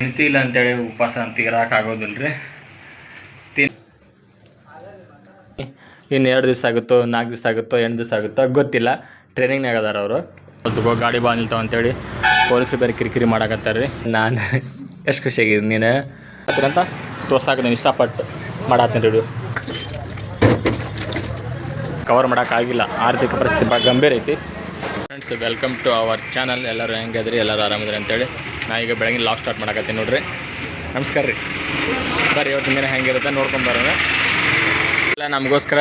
ಹೆಂಡತಿ ಇಲ್ಲ ಅಂತೇಳಿ ಉಪವಾಸ ಅಂತ ಇರಕ್ಕೆ ಆಗೋದಿಲ್ಲ ರೀ ತಿನ್ ಇನ್ನು ಎರಡು ದಿವಸ ಆಗುತ್ತೋ, ನಾಲ್ಕು ದಿವಸ ಆಗುತ್ತೋ, ಎಂಟು ದಿವಸ ಆಗುತ್ತೋ ಗೊತ್ತಿಲ್ಲ. ಟ್ರೈನಿಂಗ್ನಾಗ ಅದಾರ ಅವರು. ತಗೋ, ಗಾಡಿ ಬಾ ನಿಲ್ತಾವ ಅಂತೇಳಿ ಪೊಲೀಸ್ ಬೇರೆ ಕಿರಿಕಿರಿ ಮಾಡಕತ್ತಾರೆ ರೀ ನಾನು ಎಷ್ಟು ಖುಷಿಯಾಗಿದೆ ನೀನು. ಅಂತ ತೋರ್ಸಾಕ ನಾನು ಇಷ್ಟಪಟ್ಟು ಮಾಡತ್ತೀನಿ ರೀ ಕವರ್ ಮಾಡೋಕ್ಕಾಗಿಲ್ಲ ಆರ್ಥಿಕ ಪರಿಸ್ಥಿತಿ ಭಾಳ ಗಂಭೀರ ಐತಿ. Friends welcome to our channel ಎಲ್ಲರೂ ಹೆಂಗಿದ್ರಿ ಎಲ್ಲರೂ ಆರಾಮಿದ್ರಿ ಅಂತೇಳಿ. ನಾ ಈಗ ಬೆಳಗಿನ ಲಾಕ್ ಸ್ಟಾರ್ಟ್ ಮಾಡಕತ್ತೀನಿ ನೋಡ್ರಿ. ನಮಸ್ಕಾರ ರೀ. ಸರ್ ಇವತ್ತಿನ ದಿನ ಹೆಂಗಿರುತ್ತೆ ನೋಡ್ಕೊಂಡು ಬರೋಣ. ಇಲ್ಲ ನಮಗೋಸ್ಕರ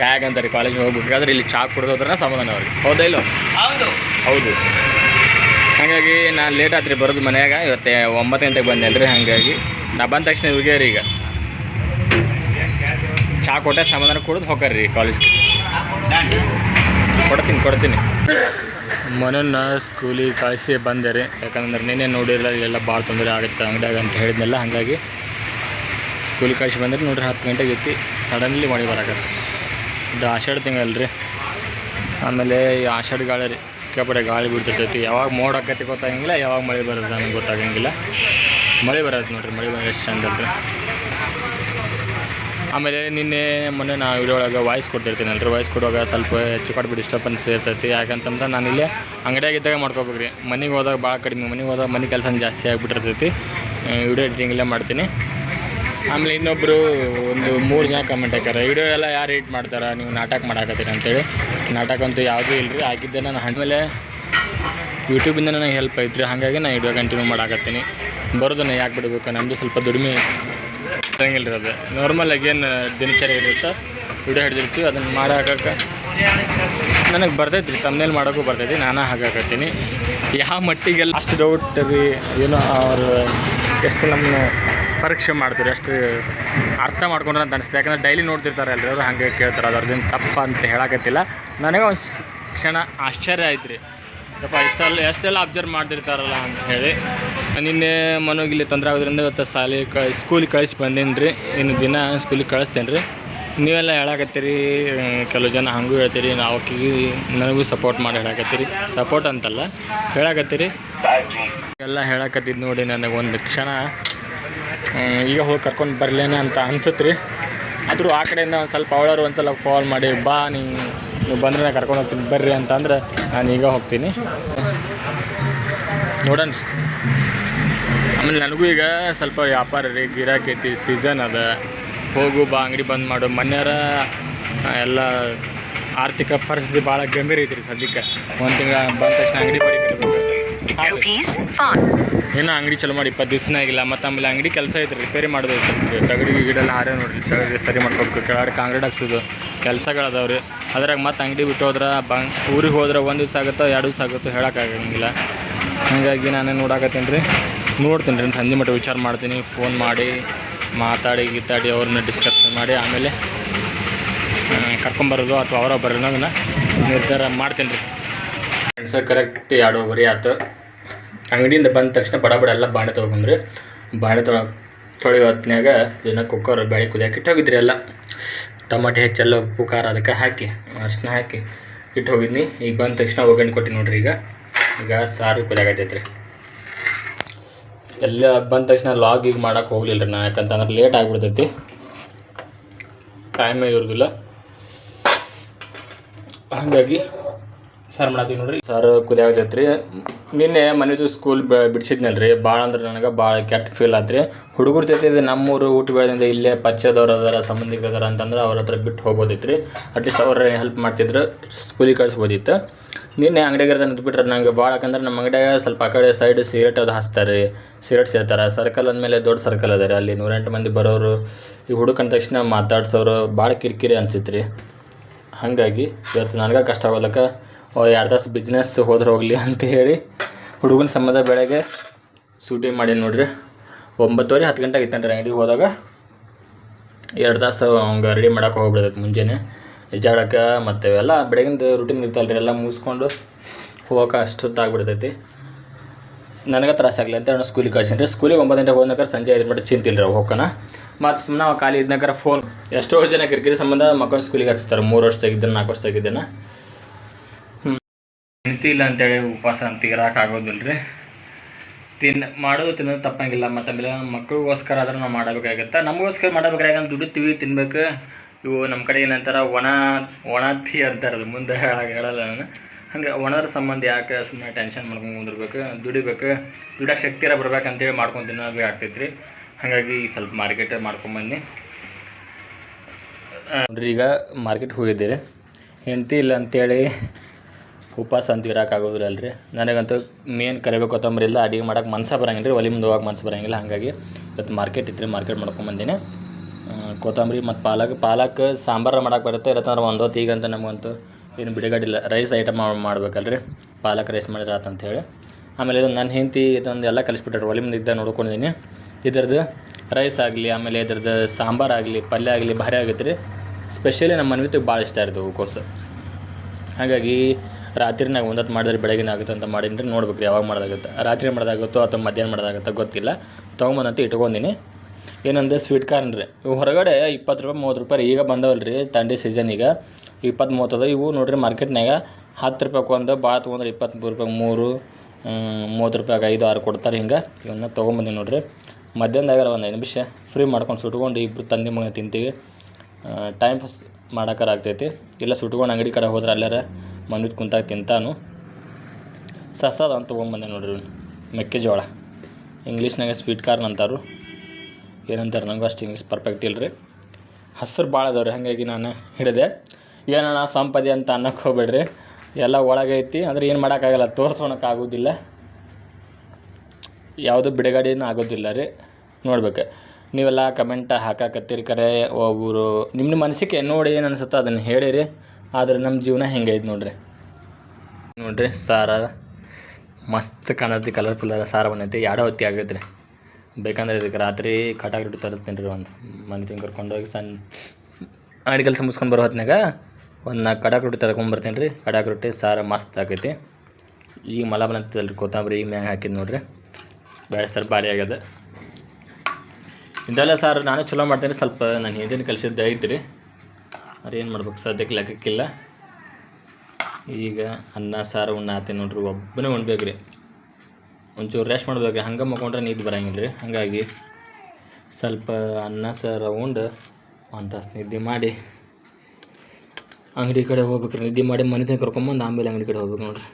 ಕಾಯ್ಗಂತರಿ ಕಾಲೇಜ್ ಹೋಗ್ಬೇಕಾದ್ರೆ ಇಲ್ಲಿ ಚಾ ಕುಡ್ದೋದ್ರೆ ಸಮಾಧಾನ ಅವ್ರಿ ಹೌದಾ ಇಲ್ಲೋ? ಹೌದು. ಹೌದು. ಹಾಗಾಗಿ ನಾನು ಲೇಟ್ ಆತ್ರಿ ಬರೋದು ಮನೆಯಾಗ. ಇವತ್ತೆ ಒಂಬತ್ತು ಗಂಟೆಗೆ ಬಂದೆ ಅಲ್ರಿ ಹಾಗಾಗಿ. ನಾ ಬಂದ ತಕ್ಷಣ ಇವ್ರಿಗೆ ರೀ ಈಗ. ಚಾ ಕೊಟ್ಟೆ ಸಮಾಧಾನ ಕುಡಿದು ಹೋಗ್ರಿ ರೀ ಕಾಲೇಜ್ಗೆ ಕೊಡ್ತೀನಿ ಕೊಡ್ತೀನಿ. ಮನನ್ನ ಸ್ಕೂಲಿಗೆ ಕಳಿಸಿ ಬಂದೆ ರೀ ಯಾಕಂದ್ರೆ ನಿನ್ನೆ ನೋಡಿರಲ್ಲ, ಇಲ್ಲೆಲ್ಲ ಭಾಳ ತೊಂದರೆ ಆಗುತ್ತೆ ಅಂಗಡಿಯಾಗ ಅಂತ ಹೇಳಿದ್ನಲ್ಲ, ಹಾಗಾಗಿ ಸ್ಕೂಲಿಗೆ ಕಳಿಸಿ ಬಂದ್ರೆ ನೋಡ್ರಿ ಹತ್ತು ಗಂಟೆಗೆ ಐತಿ ಸಡನ್ಲಿ ಮಳೆ ಬರಕತ್ತೆ. ಇದು ಆಷಾಢ ತಿಂಗಳಲ್ರಿ. ಆಮೇಲೆ ಈ ಆಷಾಢ ಗಾಳಿ ರೀ, ಸಿಕ್ಕಾಪಟ್ಟೆ ಗಾಳಿ ಬಿಡ್ತಿರ್ತೈತಿ ಯಾವಾಗ ಮೋಡ ಆಕೈತಿ ಗೊತ್ತಾಗಂಗಿಲ್ಲ, ಯಾವಾಗ ಮಳೆ ಬರುತ್ತೆ ನನಗೆ ಗೊತ್ತಾಗಂಗಿಲ್ಲ. ಮಳೆ ಬರತ್ತೆ ನೋಡ್ರಿ, ಮಳೆ ಬಂದ್ರೆ ಎಷ್ಟು ಚಂದ ಆಮೇಲೆ ನಿನ್ನೆ ಮೊನ್ನೆ ನಾ ವಿಡಿಯೋ ಒಳಗೆ ವಾಯ್ಸ್ ಅಲ್ರಿ ವಾಯ್ಸ್ ಕೊಡುವಾಗ ಸ್ವಲ್ಪ ಹೆಚ್ಚು ಕಡಿಮೆ ಡಿಸ್ಟರ್ಬೆನ್ಸ್ ಇರ್ತೈತಿ. ಯಾಕಂತಂದ್ರೆ ನಾನು ಇಲ್ಲೇ ಅಂಗಡಿಯಾಗ ಇದ್ದಾಗ ಮಾಡ್ಕೋಬೇಕು ರೀ ಮನೆಗೆ ಹೋದಾಗ ಭಾಳ ಕಡಿಮೆ. ಮನೆಗೆ ಹೋದಾಗ ಮನೆ ಕೆಲಸ ಜಾಸ್ತಿ ಆಗಿಬಿಟ್ಟಿರ್ತೈತಿ. ವಿಡಿಯೋ ಎಡಿಟಿಂಗ್ ಇಲ್ಲೇ ಮಾಡ್ತೀನಿ. ಆಮೇಲೆ ಇನ್ನೊಬ್ಬರು ಒಂದು ಮೂರು ಜನ ಕಮೆಂಟ್ ಹಾಕ್ಯಾರ. ವಿಡಿಯೋ ಎಲ್ಲ ಯಾರು ಎಡಿಟ್ ಮಾಡ್ತಾರೆ? ನೀವು ನಾಟಕ ಮಾಡಾಕತ್ತೀರಿ ಅಂತೇಳಿ. ನಾಟಕ ಅಂತೂ ಯಾವುದೂ ಇಲ್ಲ ರೀ ಆಗಿದ್ದೆ ನಾನು ಆಮೇಲೆ ಯೂಟ್ಯೂಬಿಂದ ನನಗೆ ಹೆಲ್ಪ್ ಐತ್ರಿ. ಹಾಗಾಗಿ ನಾನು ವಿಡಿಯೋ ಕಂಟಿನ್ಯೂ ಮಾಡಾಕತ್ತೀನಿ. ಬರೋದನ್ನ ಯಾಕೆ ಬಿಡಬೇಕು? ನಮ್ಮದು ಸ್ವಲ್ಪ ದುಡಿಮೆ ಇರಂಗಿಲ್ಲ ರೀ ಅದು. ನಾರ್ಮಲ್ ಆಗಿ ಏನು ದಿನಚರಿ ಇರುತ್ತೆ, ವಿಡಿಯೋ ಹಿಡ್ದಿರ್ತೀವಿ, ಅದನ್ನು ಮಾಡಾಕಕ್ಕೆ ನನಗೆ ಬರ್ತೈತೆ ರೀ ತಮ್ಮನೇಲಿ ಮಾಡೋಕ್ಕೂ ಬರ್ತೈತಿ ನಾನು ಹಾಕಾಕತ್ತೀನಿ ಯಾವ ಮಟ್ಟಿಗೆಲ್ಲ ಅಷ್ಟು ಡೌಟ್ ರೀ, ಏನೋ ಅವರು, ಎಷ್ಟು ನಮ್ಮ ಪರೀಕ್ಷೆ ಮಾಡ್ತೀರಿ, ಅಷ್ಟು ಅರ್ಥ ಮಾಡ್ಕೊಂಡ್ರೆ ಅಂತ ಅನಿಸುತ್ತೆ. ಯಾಕಂದ್ರೆ ಡೈಲಿ ನೋಡ್ತಿರ್ತಾರೆ ಎಲ್ಲರೂ ಹಾಗೆ ಕೇಳ್ತಾರೆ ಅದ್ರದ್ದೇನು ತಪ್ಪ ಅಂತ ಹೇಳಕತ್ತಿಲ್ಲ. ನನಗೆ ಒಂದು ಕ್ಷಣ ಆಶ್ಚರ್ಯ ಆಯ್ತು ರೀ ಯಪ್ಪ ಇಷ್ಟೆಲ್ಲ ಎಷ್ಟೆಲ್ಲ ಅಬ್ಸರ್ವ್ ಮಾಡ್ತಿರ್ತಾರಲ್ಲ ಅಂತ ಹೇಳಿ. ನಿನ್ನೆ ಮನೋಗಿಲ್ಲಿ ತೊಂದರೆ ಆಗೋದ್ರಿಂದ ಇವತ್ತು ಶಾಲೆ ಕ ಸ್ಕೂಲಿಗೆ ಕಳಿಸಿ ಬಂದೀನಿ ರೀ ಇನ್ನು ದಿನ ಸ್ಕೂಲಿಗೆ ಕಳಿಸ್ತೇನೆ ರೀ ನೀವೆಲ್ಲ ಹೇಳಾಕತ್ತೀರಿ ಕೆಲವು ಜನ ಹಂಗೂ ಹೇಳ್ತೀರಿ, ನಾವು ನನಗೂ ಸಪೋರ್ಟ್ ಮಾಡಿ ಹೇಳಾಕತ್ತೀರಿ. ಸಪೋರ್ಟ್ ಅಂತಲ್ಲ, ಹೇಳಾಕತ್ತೀರಿ. ಎಲ್ಲ ಹೇಳಕತ್ತಿದ್ದು ನೋಡಿ ನನಗೆ ಒಂದು ಕ್ಷಣ ಈಗ ಹೋಗಿ ಕರ್ಕೊಂಡು ಬರಲೇನೆ ಅಂತ ಅನ್ಸುತ್ತೆ ರೀ ಆದರೂ ಆ ಕಡೆಯಿಂದ ಒಂದು ಸ್ವಲ್ಪ ಅವಳವ್ರು ಒಂದು ಸಲ ಕಾಲ್ ಮಾಡಿ, ಬಾ ನೀವು ನೀವು ಬಂದರೆ ನಾನು ಕರ್ಕೊಂಡು ಹೋಗ್ತೀನಿ. ಬರ್ರಿ ಅಂತ ಅಂದರೆ ನಾನು ಈಗ ಹೋಗ್ತೀನಿ. ನೋಡೋಣ. ಆಮೇಲೆ ನನಗೂ ಈಗ ಸ್ವಲ್ಪ ವ್ಯಾಪಾರ ರೀ ಗಿರಾಕಿ ಐತಿ ಸೀಸನ್ ಅದ. ಹೋಗು ಬಾ, ಅಂಗಡಿ ಬಂದ್ ಮಾಡು. ಮನೆಯವರ ಎಲ್ಲ ಆರ್ಥಿಕ ಪರಿಸ್ಥಿತಿ ಭಾಳ ಗಂಭೀರ ಐತಿ ಸದ್ಯಕ್ಕೆ. ಒಂದು ತಿಂಗಳ ಬಂದ ತಕ್ಷಣ ಅಂಗಡಿ ಬಡಿ ಕಟ್ಟಬೇಕು 5. ಏನೋ ಅಂಗಡಿ ಚಲೋ ಮಾಡಿ ಇಪ್ಪತ್ತು ದಿವಸನೇ ಆಗಿಲ್ಲ, ಮತ್ತು ಆಮೇಲೆ ಅಂಗಡಿ ಕೆಲಸ ಐತೆ ರಿಪೇರಿ ಮಾಡೋದು ತಗಡಿ ಗಿಡಲ್ಲ ಹಾರೇ ನೋಡ್ರಿ ತಗಡಿ ಸರಿ ಮಾಡ್ಕೋಬೇಕು. ಕೆಳಗಡೆ ಕಾಂಕ್ರೀಟ್ ಹಾಕ್ಸೋದು ಕೆಲಸಗಳು ರೀ. ಅದ್ರಾಗ ಮತ್ತೆ ಅಂಗಡಿ ಬಿಟ್ಟು ಹೋದ್ರೆ, ಬಂಗ್ ಊರಿಗೆ ಹೋದ್ರೆ ಒಂದು ದಿವಸ ಆಗುತ್ತೋ, ಎರಡು ದಿವಸ ಆಗುತ್ತೋ ಹೇಳೋಕ್ಕಾಗಂಗಿಲ್ಲ ಹಾಗಾಗಿ ನಾನು ನೋಡಾಕತ್ತೀನಿ ರೀ, ನೋಡ್ತೀನಿ ರೀ, ಸಂಜೆ ಮಟ್ಟ ವಿಚಾರ ಮಾಡ್ತೀನಿ ಫೋನ್ ಮಾಡಿ, ಮಾತಾಡಿ, ಗೀತಾಡಿ, ಅವ್ರನ್ನ ಡಿಸ್ಕಷನ್ ಮಾಡಿ, ಆಮೇಲೆ ಕರ್ಕೊಂಬರೋದು ಅಥವಾ ಅವರ ಬರೋದು ಅದನ್ನ ನಿರ್ಧಾರ ಮಾಡ್ತೀನಿ ರೀ. ಕೆಲಸ ಕರೆಕ್ಟ್ ಎರಡೂವರೆ ಆತು. ಅಂಗಡಿಯಿಂದ ಬಂದ ತಕ್ಷಣ ಬಡ ಬಡ ಎಲ್ಲ ಬಾಣೆ ತೊಗೊಂಡ್ರಿ ಬಾಣೆ ತೊಳ ತೊಳೆಯೋ ಹೊತ್ತಿನಾಗ ದಿನ ಕುಕ್ಕರ್ ಬೇಳೆ ಕುದಿಯಕ್ಕೆ ಇಟ್ಟು ಹೋಗಿದ್ರಿ ಎಲ್ಲ. ಟೊಮಾಟೆ ಹೆಚ್ಚೆಲ್ಲ ಉಪ್ಪು, ಖಾರ ಅದಕ್ಕೆ ಹಾಕಿ ಅರ್ಶಿನ ಹಾಕಿ ಇಟ್ಟು ಹೋಗಿದ್ನಿ. ಈಗ ಬಂದ ತಕ್ಷಣ ಒಗ್ಗರಣೆ ಕೊಟ್ಟು ನೋಡ್ರಿ ಈಗ. ಈಗ ಸಾರು ಕುದಿಯಾಗತ್ತೈತ್ರಿ ಎಲ್ಲ ಬಂದ ತಕ್ಷಣ ಲಾಗ್ ಈಗ ಹೋಗಲಿಲ್ಲ ಹೋಗ್ಲಿಲ್ಲ ರೀ ನಾನು ಯಾಕಂತಂದ್ರೆ ಲೇಟ್ ಆಗಿಬಿಡ್ತೈತಿ. ಟೈಮೇ ಇರೋದಿಲ್ಲ ಹಾಗಾಗಿ ಸಾರು ಮಾಡತ್ತೀವಿ ನೋಡ್ರಿ. ಸಾರು ಕುದಿಯಾಗತೈತ್ರಿ. ನಿನ್ನೆ ಮನೆದು ಸ್ಕೂಲ್ ಬಿಡಿಸಿದ್ನಲ್ಲ ರೀ ಭಾಳ ಅಂದ್ರೆ ನನಗೆ ಭಾಳ ಕೆಟ್ಟ ಫೀಲ್ ಆತ್ರಿ. ಹುಡುಗರ ಜೊತೆ ಇದು ನಮ್ಮೂರು ಊಟ ಬೆಳೆದಿಂದ ಇಲ್ಲೇ ಪಚ್ಚದವ್ರು ಅದಾರ, ಸಂಬಂಧಿಕರು ಅದಾರ ಅಂತಂದ್ರೆ ಅವ್ರ ಹತ್ರ ಬಿಟ್ಟು ಹೋಗ್ಬೋದಿತ್ತು ರೀ ಅಟ್ಲೀಸ್ಟ್ ಅವ್ರ ಹೆಲ್ಪ್ ಮಾಡ್ತಿದ್ರು. ಸ್ಕೂಲಿಗೆ ಕಳಿಸ್ಬೋದಿತ್ತು. ನಿನ್ನೆ ಅಂಗಡಿಯಾಗ ಬಿಟ್ರೆ ನಂಗೆ ಭಾಳ ಯಾಕಂದ್ರೆ ನಮ್ಮ ಅಂಗಡಿಯಾಗ ಸ್ವಲ್ಪ ಆ ಕಡೆ ಸೈಡ್ ಸಿಗರೇಟ್ ಅದು ಹಾಸ್ತಾರೆ ರೀ ಸಿಗರೇಟ್ ಸೇರ್ತಾರೆ. ಸರ್ಕಲ್ ಅಂದಮೇಲೆ ದೊಡ್ಡ ಸರ್ಕಲ್ ಅದ ಅಲ್ಲಿ ನೂರೆಂಟು ಮಂದಿ ಬರೋರು. ಈ ಹುಡುಕಂದ ತಕ್ಷಣ ಮಾತಾಡ್ಸೋರು. ಭಾಳ ಕಿರಿಕಿರಿ ಅನ್ಸಿತ್ತು ರೀ ಹಾಗಾಗಿ ಇವತ್ತು ನನಗೆ ಕಷ್ಟ ಆಗೋದಕ್ಕೆ ಎರಡು ತಾಸು ಬಿಸ್ನೆಸ್ ಹೋದ್ರೆ ಹೋಗಲಿ ಅಂತ ಹೇಳಿ ಹುಡುಗನ ಸಂಬಂಧ ಬೆಳಗ್ಗೆ ಸೂಟಿ ಮಾಡಿ ನೋಡ್ರಿ. ಒಂಬತ್ತುವರೆ, ಹತ್ತು ಗಂಟೆ ಆಗಿತ್ತಂದ್ರೆ ಅಂಗಡಿಗೆ ಹೋದಾಗ. ಎರಡು ತಾಸು ಹಂಗೆ ರೆಡಿ ಮಾಡೋಕೆ ಹೋಗ್ಬಿಡ್ತೈತೆ ಮುಂಜಾನೆ. ಈಜಾಡೋಕೆ ಮತ್ತು ಎಲ್ಲ ಬೆಳಗಿಂದ ರೂಟೀನ್ ಇರ್ತಲ್ಲ ರೀ ಎಲ್ಲ ಮುಗಿಸ್ಕೊಂಡು ಹೋಗೋಕೆ ಅಷ್ಟೊತ್ತಾಗ್ಬಿಡ್ತೈತಿ ನನಗೆ ತ್ರಾಸ ಆಗಲಿ ಅಂತ ನಾನು ಸ್ಕೂಲಿಗೆ ಕಳ್ಸೀನಿ ರೀ. ಸ್ಕೂಲಿಗೆ ಒಂಬತ್ತು ಗಂಟೆಗೆ ಹೋದ್ನಕಾರ ಸಂಜೆ ಐದು ಮಟ್ಟ ಚಿಂತಿಲ್ಲ ರೀ ಹೋಗೋಣ ಮತ್ತು ಸುಮ್ಮನೆ ಖಾಲಿ ಇದ್ದಾಗ ಫೋನ್ ಎಷ್ಟೋ ಜನ ಕಿರಿಕಿರಿ ಸಂಬಂಧ ಮಕ್ಕಳು ಸ್ಕೂಲಿಗೆ ಹಾಕ್ಸ್ತಾರೆ. ಮೂರು ವರ್ಷ ತೆಗಿದ್ದಾನೆ ನಾಲ್ಕು ವರ್ಷ ಇಲ್ಲ ಅಂತೇಳಿ ಉಪವಾಸ ಅಂತ ಆಗೋದಿಲ್ಲ ರೀ ತಿನ್, ಮಾಡೋದು ತಿನ್ನೋದು ತಪ್ಪಂಗಿಲ್ಲ, ಮತ್ತು ಆಮೇಲೆ ಮಕ್ಳಿಗೋಸ್ಕರ ಆದ್ರೆ ನಾವು ಮಾಡಬೇಕಾಗತ್ತೆ. ನಮಗೋಸ್ಕರ ಮಾಡಬೇಕಾಗ ದುಡಿತೀವಿ ತಿನ್ಬೇಕು. ಇವು ನಮ್ಮ ಕಡೆ ಏನಂತಾರೆ, ಒಣ, ಒಣತಿ ಅಂತಾರೆ ಅದು, ಮುಂದೆ ಹೇಳಲ್ಲ ನಾನು. ಹಂಗೆ ಒಣದ್ರ ಸಂಬಂಧ ಯಾಕೆ ಸುಮ್ಮನೆ ಟೆನ್ಷನ್ ಮಾಡ್ಕೊಂಡು ಕುಂದಿರ್ಬೇಕು, ದುಡಿಬೇಕು. ದುಡಕ್ಕೆ ಶಕ್ತಿರ ಬರ್ಬೇಕಂತೇಳಿ ಮಾಡ್ಕೊಂಡು ತಿನ್ನೋದು ಆಗ್ತೈತೆ ರೀ ಹಾಗಾಗಿ ಸ್ವಲ್ಪ ಮಾರ್ಕೆಟ್ ಮಾಡ್ಕೊಂಬನ್ನಿ ನೋಡ್ರಿ ಈಗ ಮಾರ್ಕೆಟ್ಗೆ ಹೋಗಿದ್ದೀರಿ. ಹೆಂಡ್ತಿ ಇಲ್ಲ ಅಂತೇಳಿ ಉಪವಾಸ ಅಂತ ಇರೋಕ್ಕಾಗೋದಿಲ್ಲ ಅಲ್ರಿ. ನನಗಂತೂ ಮೇನ್ ಕರಿಬೇಕು ಕೊತ್ತಂಬರಿ ಇಲ್ಲ ಅಡುಗೆ ಮಾಡೋಕೆ ಮನಸ್ಸು ಬರಂಗಿಲ್ಲ ರೀ ಒಲೆ ಮುಂದೆ ಹೋಗಕ್ಕೆ ಮನ್ಸು ಬರಂಗಿಲ್ಲ. ಹಾಗಾಗಿ ಇವತ್ತು ಮಾರ್ಕೆಟ್ ಇತ್ತು ರೀ ಮಾರ್ಕೆಟ್ ಮಾಡ್ಕೊಂಬಂದಿನಿ ಬಂದಿನಿ ಕೊತ್ತಂಬರಿ ಮತ್ತು ಪಾಲಕ್ ಪಾಲಕ್ ಸಾಂಬಾರು ಮಾಡಕ್ಕೆ ಬರುತ್ತೆ. ಇರತ್ತಂದ್ರೆ ಒಂದು ಹೊತ್ತು ಈಗಂತ ನಮಗಂತೂ ಏನು ಬಿಡುಗಡಿಲ್ಲ ರೈಸ್ ಐಟಮ್ ಮಾಡ್ಬೇಕಲ್ರಿ. ಪಾಲಕ್ ರೈಸ್ ಮಾಡಿದ್ರೆ ಹೇಳಿ. ಆಮೇಲೆ ಇದು ನನ್ನ ಹೆಂಡತಿ ಇದೊಂದು ಎಲ್ಲ ಕಲಿಸ್ಬಿಟ್ಟಾರೆ ಒಲೆ ಮುಂದೆ ಇದ್ದ ನೋಡ್ಕೊಂಡಿದ್ದೀನಿ ಇದ್ರದ್ದು ರೈಸ್ ಆಗಲಿ, ಆಮೇಲೆ ಇದ್ರದ್ದು ಸಾಂಬಾರು ಆಗಲಿ, ಪಲ್ಯ ಆಗಲಿ ಭಾರಿ ಆಗುತ್ತೆ ರೀ ಸ್ಪೆಷಲಿ ನಮ್ಮ ಮನ್ವಿತಿಗೆ ಭಾಳ ಇಷ್ಟ ಇರ್ತವೆ ಹೂಕೋಸು ಹಾಗಾಗಿ ರಾತ್ರಿನಾಗ ಒಂದೊತ್ತು ಮಾಡಿದ್ರೆ ಬೆಳಗಿನ ಆಗುತ್ತೆ ಅಂತ ಮಾಡೀನಿ ರೀ ನೋಡ್ಬೇಕು ರೀ ಯಾವಾಗ ಮಾಡೋದಾಗುತ್ತೆ. ರಾತ್ರಿ ಮಾಡೋದಾಗುತ್ತೋ ಅಥವಾ ಮಧ್ಯಾಹ್ನ ಮಾಡೋದಾಗುತ್ತೋ ಗೊತ್ತಿಲ್ಲ. ತೊಗೊಂಬಂದಂತ ಇಟ್ಕೊಂಡಿನಿ. ಏನಂದ್ರೆ ಸ್ವೀಟ್ ಕಾರ್ನ್ ರೀ. ಇವು ಹೊರಗಡೆ ಇಪ್ಪತ್ತು ರೂಪಾಯಿ, ಮೂವತ್ತು ರೂಪಾಯಿ ಈಗ ಬಂದವಲ್ಲ ರೀ ತಂಡಿ ಸೀಸನ್ ಈಗ. ಇಪ್ಪತ್ತು ಮೂವತ್ತದ ಇವು ನೋಡ್ರಿ ಮಾರ್ಕೆಟ್ನಾಗ ಹತ್ತು ರೂಪಾಯಿ ಒಂದು ಭಾಳ ತೊಗೊಂಡ್ರೆ ಇಪ್ಪತ್ತ್ಮೂರು ರೂಪಾಯಿ ಮೂರು ಮೂವತ್ತು ರೂಪಾಯಿಗೆ ಐದು, ಆರು ಕೊಡ್ತಾರೆ ಹಿಂಗೆ. ಇವನ್ನ ತೊಗೊಂಬಂದಿನಿ ನೋಡ್ರಿ. ಮಧ್ಯಾಹ್ನದಾಗ ಒಂದು ಐದು ನಿಮಿಷ ಫ್ರೀ ಮಾಡ್ಕೊಂಡು ಸುಟ್ಕೊಂಡು ಇಬ್ಬರು ತಂದೆ ಮಗ ತಿಂತೀವಿ. ಟೈಮ್ ಪಾಸ್ ಮಾಡೋಕ್ಕಾರ ಆಗ್ತೈತಿ. ಇಲ್ಲ ಸುಟ್ಕೊಂಡು ಅಂಗಡಿ ಕಡೆ ಹೋದ್ರೆ ಅಲ್ಲಾರ ಮನ್ವಿತ್ ಕುಂತಾಗ ತಿಂತಾನು. ಸಸ್ತಾದ ಅಂತ ತೊಗೊಂಬಂದೆ ನೋಡ್ರಿ ಮೆಕ್ಕೆಜೋಳ. ಇಂಗ್ಲೀಷ್ನಾಗ ಸ್ವೀಟ್ ಕಾರ್ನ್ ಅಂತಾರು. ಏನಂತಾರೆ ನನಗೂ ಅಷ್ಟು ಇಂಗ್ಲೀಷ್ ಪರ್ಫೆಕ್ಟ್ ಇಲ್ಲ ರೀ ಹಸ್ರು ಭಾಳ ಅದಾವ್ರಿ, ಹಾಗಾಗಿ ನಾನು ಹಿಡಿದೆ ಏನಣ್ಣ ಸಂಪದಿ ಅಂತ ಅನ್ನಕ್ಕೆ ಹೋಗ್ಬೇಡ್ರಿ. ಎಲ್ಲ ಒಳಗೈತಿ ಅಂದರೆ ಏನು ಮಾಡೋಕ್ಕಾಗಲ್ಲ ತೋರ್ಸ್ಕೊಳಕ್ಕೆ ಆಗೋದಿಲ್ಲ. ಯಾವುದು ಬಿಡುಗಡೆನೂ ಆಗೋದಿಲ್ಲ ರೀ. ನೋಡ್ಬೇಕು. ನೀವೆಲ್ಲ ಕಮೆಂಟ್ ಹಾಕಾಕತ್ತೀರಿ ಕರೆ ಒಬ್ಬರು ನಿಮ್ಮ ಮನಸ್ಸಿಗೆ ನೋಡಿ ಏನು ಅನಿಸುತ್ತೋ ಅದನ್ನು ಹೇಳಿರಿ. ಆದ್ರೆ ನಮ್ಮ ಜೀವನ ಹೆಂಗೈತೆ ನೋಡ್ರಿ. ನೋಡ್ರಿ, ಸಾರ ಮಸ್ತ್ ಕಾಣತ್ತಿ ಕಲರ್ಫುಲ್ ಸಾರ ಬಂದೈತಿ ಎರಡು ಹೊತ್ತಿ ಆಗೈತೆ ಬೇಕಂದ್ರೆ ಇದಕ್ಕೆ ರಾತ್ರಿ ಕಟಾಕ್ ರೊಟ್ಟಿ ತರುತ್ತೀನಿ ರೀ ಒಂದು ಮನೆ ತಿಂಗ್ ಕರ್ಕೊಂಡೋಗಿ ಸಣ್ಣ ಅಡಿ ಕೆಲಸ ಮುಗಿಸ್ಕೊಂಡು ಬರೋ ಹೊತ್ನಾಗ ಒಂದು ನಾಲ್ಕು ಕಡಾಕ್ ರೊಟ್ಟಿ ತರ್ಕೊಂಬರ್ತೀನಿ ರೀ. ಕಡಾಕ್ ರೊಟ್ಟಿ, ಸಾರ ಮಸ್ತ್ ಆಗೈತಿ. ಈಗ ಮಲ ಬಂತಲ್ಲ ರೀ ಕೊತ್ತಂಬರಿ ಈಗ ಮ್ಯಾಗ ಹಾಕಿದ್ದು ನೋಡ್ರಿ. ಬೇಳೆ ಸರ್ ಭಾರಿ ಆಗ್ಯದ. ಇದೆಲ್ಲ ಸಾರು ನಾನು ಚಲೋ ಮಾಡ್ತೀನಿ, ಸ್ವಲ್ಪ ನಾನು ಹಿಂದಿನ ಕಲಿಸಿದ್ದೆ ಅವ್ರು ಏನು ಮಾಡ್ಬೇಕು? ಸದ್ಯಕ್ಕೆ ಲೆಕ್ಕಕ್ಕಿಲ್ಲ. ಈಗ ಅನ್ನ, ಸಾರು, ಉಣ್ಣ ಆತೀನಿ ನೋಡ್ರಿ, ಒಬ್ಬನೇ ಉಣ್ಬೇಕು ರೀ ಒಂಚೂರು ರೆಸ್ಟ್ ಮಾಡ್ಬೇಕು ರೀ ಹಂಗೆ ಮಕ್ಕೊಂಡ್ರೆ ನಿದ್ದೆ ಬರಂಗಿಲ್ಲ ರೀ. ಹಾಗಾಗಿ ಸ್ವಲ್ಪ ಅನ್ನ, ಸಾರು, ಉಂಡು, ಒಂದು ತಾಸು ನಿದ್ದೆ ಮಾಡಿ ಅಂಗಡಿ ಕಡೆ ಹೋಗ್ಬೇಕು ನಿದ್ದೆ ಮಾಡಿ ಮನೆ ತನಕ ಕರ್ಕೊಂಬಂದು ಆಮೇಲೆ ಅಂಗಡಿ ಕಡೆ ಹೋಗ್ಬೇಕು ನೋಡ್ರಿ.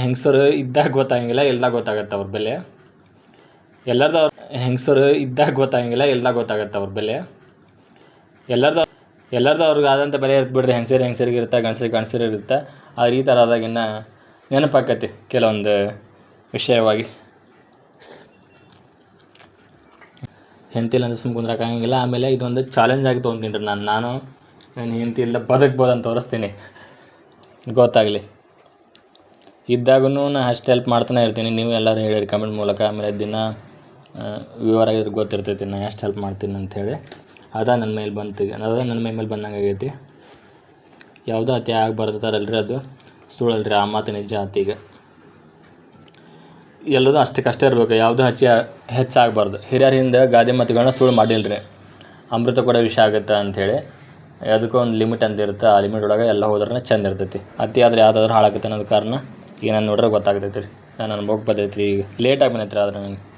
ಹೆಂಗಸರು ಇದ್ದಾಗ ಗೊತ್ತಾಗಂಗಿಲ್ಲ ಎಲ್ಲ ಗೊತ್ತಾಗತ್ತೆ ಅವ್ರ ಬೆಲೆ. ಎಲ್ಲರದ್ದು ಅವ್ರ ಹೆಂಗಸರು ಇದ್ದಾಗ ಗೊತ್ತಾಗಂಗಿಲ್ಲ ಎಲ್ಲ ಗೊತ್ತಾಗತ್ತೆ ಅವ್ರ ಬೆಲೆ. ಎಲ್ಲರದ್ದು ಎಲ್ಲರದ್ದು ಅವ್ರಿಗೆ ಆದಂಥ ಬೆಲೆ ಇರ್ತ ಬಿಡ್ರಿ ಹೆಂಸರಿ ಹೆಂಗಸರಿಗೆ ಇರುತ್ತೆ ಗಂಡಸರಿಗೆ ಗಂಡಸರಿಗೆ ಇರುತ್ತೆ ಆದ್ರೆ ಈ ಥರ ಆದಾಗಿನ ನೆನಪಾಕತಿ ಕೆಲವೊಂದು ವಿಷಯವಾಗಿ. ಹೆಂಡತಿಲ್ಲ ಅಂದ್ರೆ ಸುಮ್ಮನೆ ಕುಂದ್ರಕ್ಕಾಗಂಗಿಲ್ಲ ಆಮೇಲೆ ಇದೊಂದು ಚಾಲೆಂಜ್ ಆಗಿ ತೊಗೊಂತೀನಿ ರೀ ನಾನು. ನಾನು ನಾನು ಹೆಂಡತಿ ಇಲ್ಲ ಬದುಕ್ಬೋದು ಅಂತ ತೋರಿಸ್ತೀನಿ. ಗೊತ್ತಾಗಲಿ. ಇದ್ದಾಗೂ ನಾನು ಅಷ್ಟು ಹೆಲ್ಪ್ ಮಾಡ್ತಾನೆ ಇರ್ತೀನಿ. ನೀವು ಎಲ್ಲರೂ ಹೇಳಿರಿ ಕಮೆಂಟ್ ಮೂಲಕ. ಆಮೇಲೆ ದಿನ ವಿವರ ಇದ್ರ ಗೊತ್ತಿರ್ತೈತಿ ನಾನು ಎಷ್ಟು ಹೆಲ್ಪ್ ಮಾಡ್ತೀನಿ ಅಂಥೇಳಿ ಅದ ನನ್ನ ಮೇಲೆ ಬಂತು ಈಗ. ಅದ ನನ್ನ ಮೈ ಮೇಲೆ ಬಂದಂಗೆ ಆಗೈತಿ. ಯಾವುದೋ ಅತಿ ಆಗ್ಬಾರ್ದಲ್ರಿ ಅದು? ಸುಳ್ಳಲ್ರಿ ಆ ಮಾತು ನಿಜ ಆತು ಈಗ. ಎಲ್ಲದೂ ಅಷ್ಟಕ್ಕಷ್ಟೇ ಇರಬೇಕು. ಯಾವುದೋ ಹಚ್ಚಿ ಹೆಚ್ಚಾಗಬಾರ್ದು. ಹಿರಿಯರಿಂದ ಗಾದೆ ಮಾತುಗಳನ್ನ ಸುಳ್ಳು ಮಾಡಿಲ್ರಿ. ಅಮೃತ ಕೂಡ ವಿಷ ಆಗುತ್ತೆ ಅಂಥೇಳಿ. ಅದಕ್ಕೂ ಒಂದು ಲಿಮಿಟ್ ಅಂತ ಇರುತ್ತೆ. ಆ ಲಿಮಿಟ್ ಒಳಗೆ ಎಲ್ಲ ಹೋದ್ರೆ ಚಂದ ಇರ್ತೈತಿ. ಅತಿ ಆದರೆ ಯಾವುದಾದ್ರೂ ಹಾಳಾಗುತ್ತೆ ಅನ್ನೋದು ಕಾರಣ ಈಗ ನಾನು ನೋಡ್ರೆ ಗೊತ್ತಾಗ್ತೈತೆ ರೀ. ನಾನು ಅನ್ಭೋಗ ಬಂದೈತೆ ರೀ ಈಗ. ಲೇಟಾಗಿ ಬಂದೈತೆ ರೀ ಆದ್ರೆ ನನಗೆ.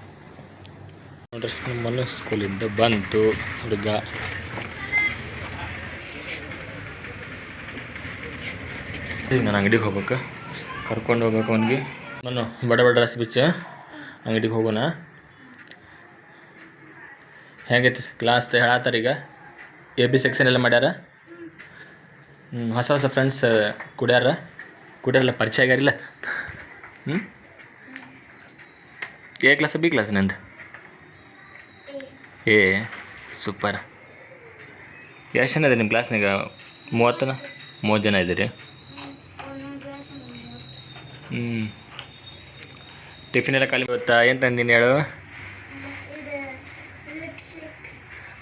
ನೋಡ್ರಿ, ನಮ್ಮ ಮನೆ ಸ್ಕೂಲಿಂದ ಬಂತು ಹುಡುಗ. ನಾನು ಅಂಗಡಿಗೆ ಹೋಗ್ಬೇಕು. ಕರ್ಕೊಂಡು ಹೋಗ್ಬೇಕು ಅವನಿಗೆ. ನಾನು ಬಡ ಬಡ ರಸ್ ಬಿಚ್ಚ. ಅಂಗಡಿಗೆ ಹೋಗೋಣ. ಹೇಗೈತಿ ಕ್ಲಾಸ್ ಹೇಳತ್ತಾರ ಈಗ? ಎ ಬಿ ಸೆಕ್ಷನ್ ಎಲ್ಲ ಮಾಡ್ಯಾರ? ಹೊಸ ಹೊಸ ಫ್ರೆಂಡ್ಸ್ ಕುಡ್ಯಾರ? ಕುಡ್ಯಾರಲ್ಲ, ಪರಿಚಯ ಆಗ್ಯಾರಿಲ್ಲ? ಹ್ಞೂ ಎ ಕ್ಲಾಸ್ ಬಿ ಕ್ಲಾಸ್ ನಂದು? ಏ ಸೂಪರ್ ಎಷ್ಟು ಜನ ಇದೆ ನಿಮ್ಮ ಕ್ಲಾಸ್ನಾಗ ಮೂವತ್ತನ? ಮೂವತ್ತು ಜನ ಇದ್ದೀರಿ? ಹ್ಞೂ ಟಿಫಿನ್ ಎಲ್ಲ ಖಾಲಿ ಗೊತ್ತಾ ಏನು ತಂದೀನಿ ಹೇಳು?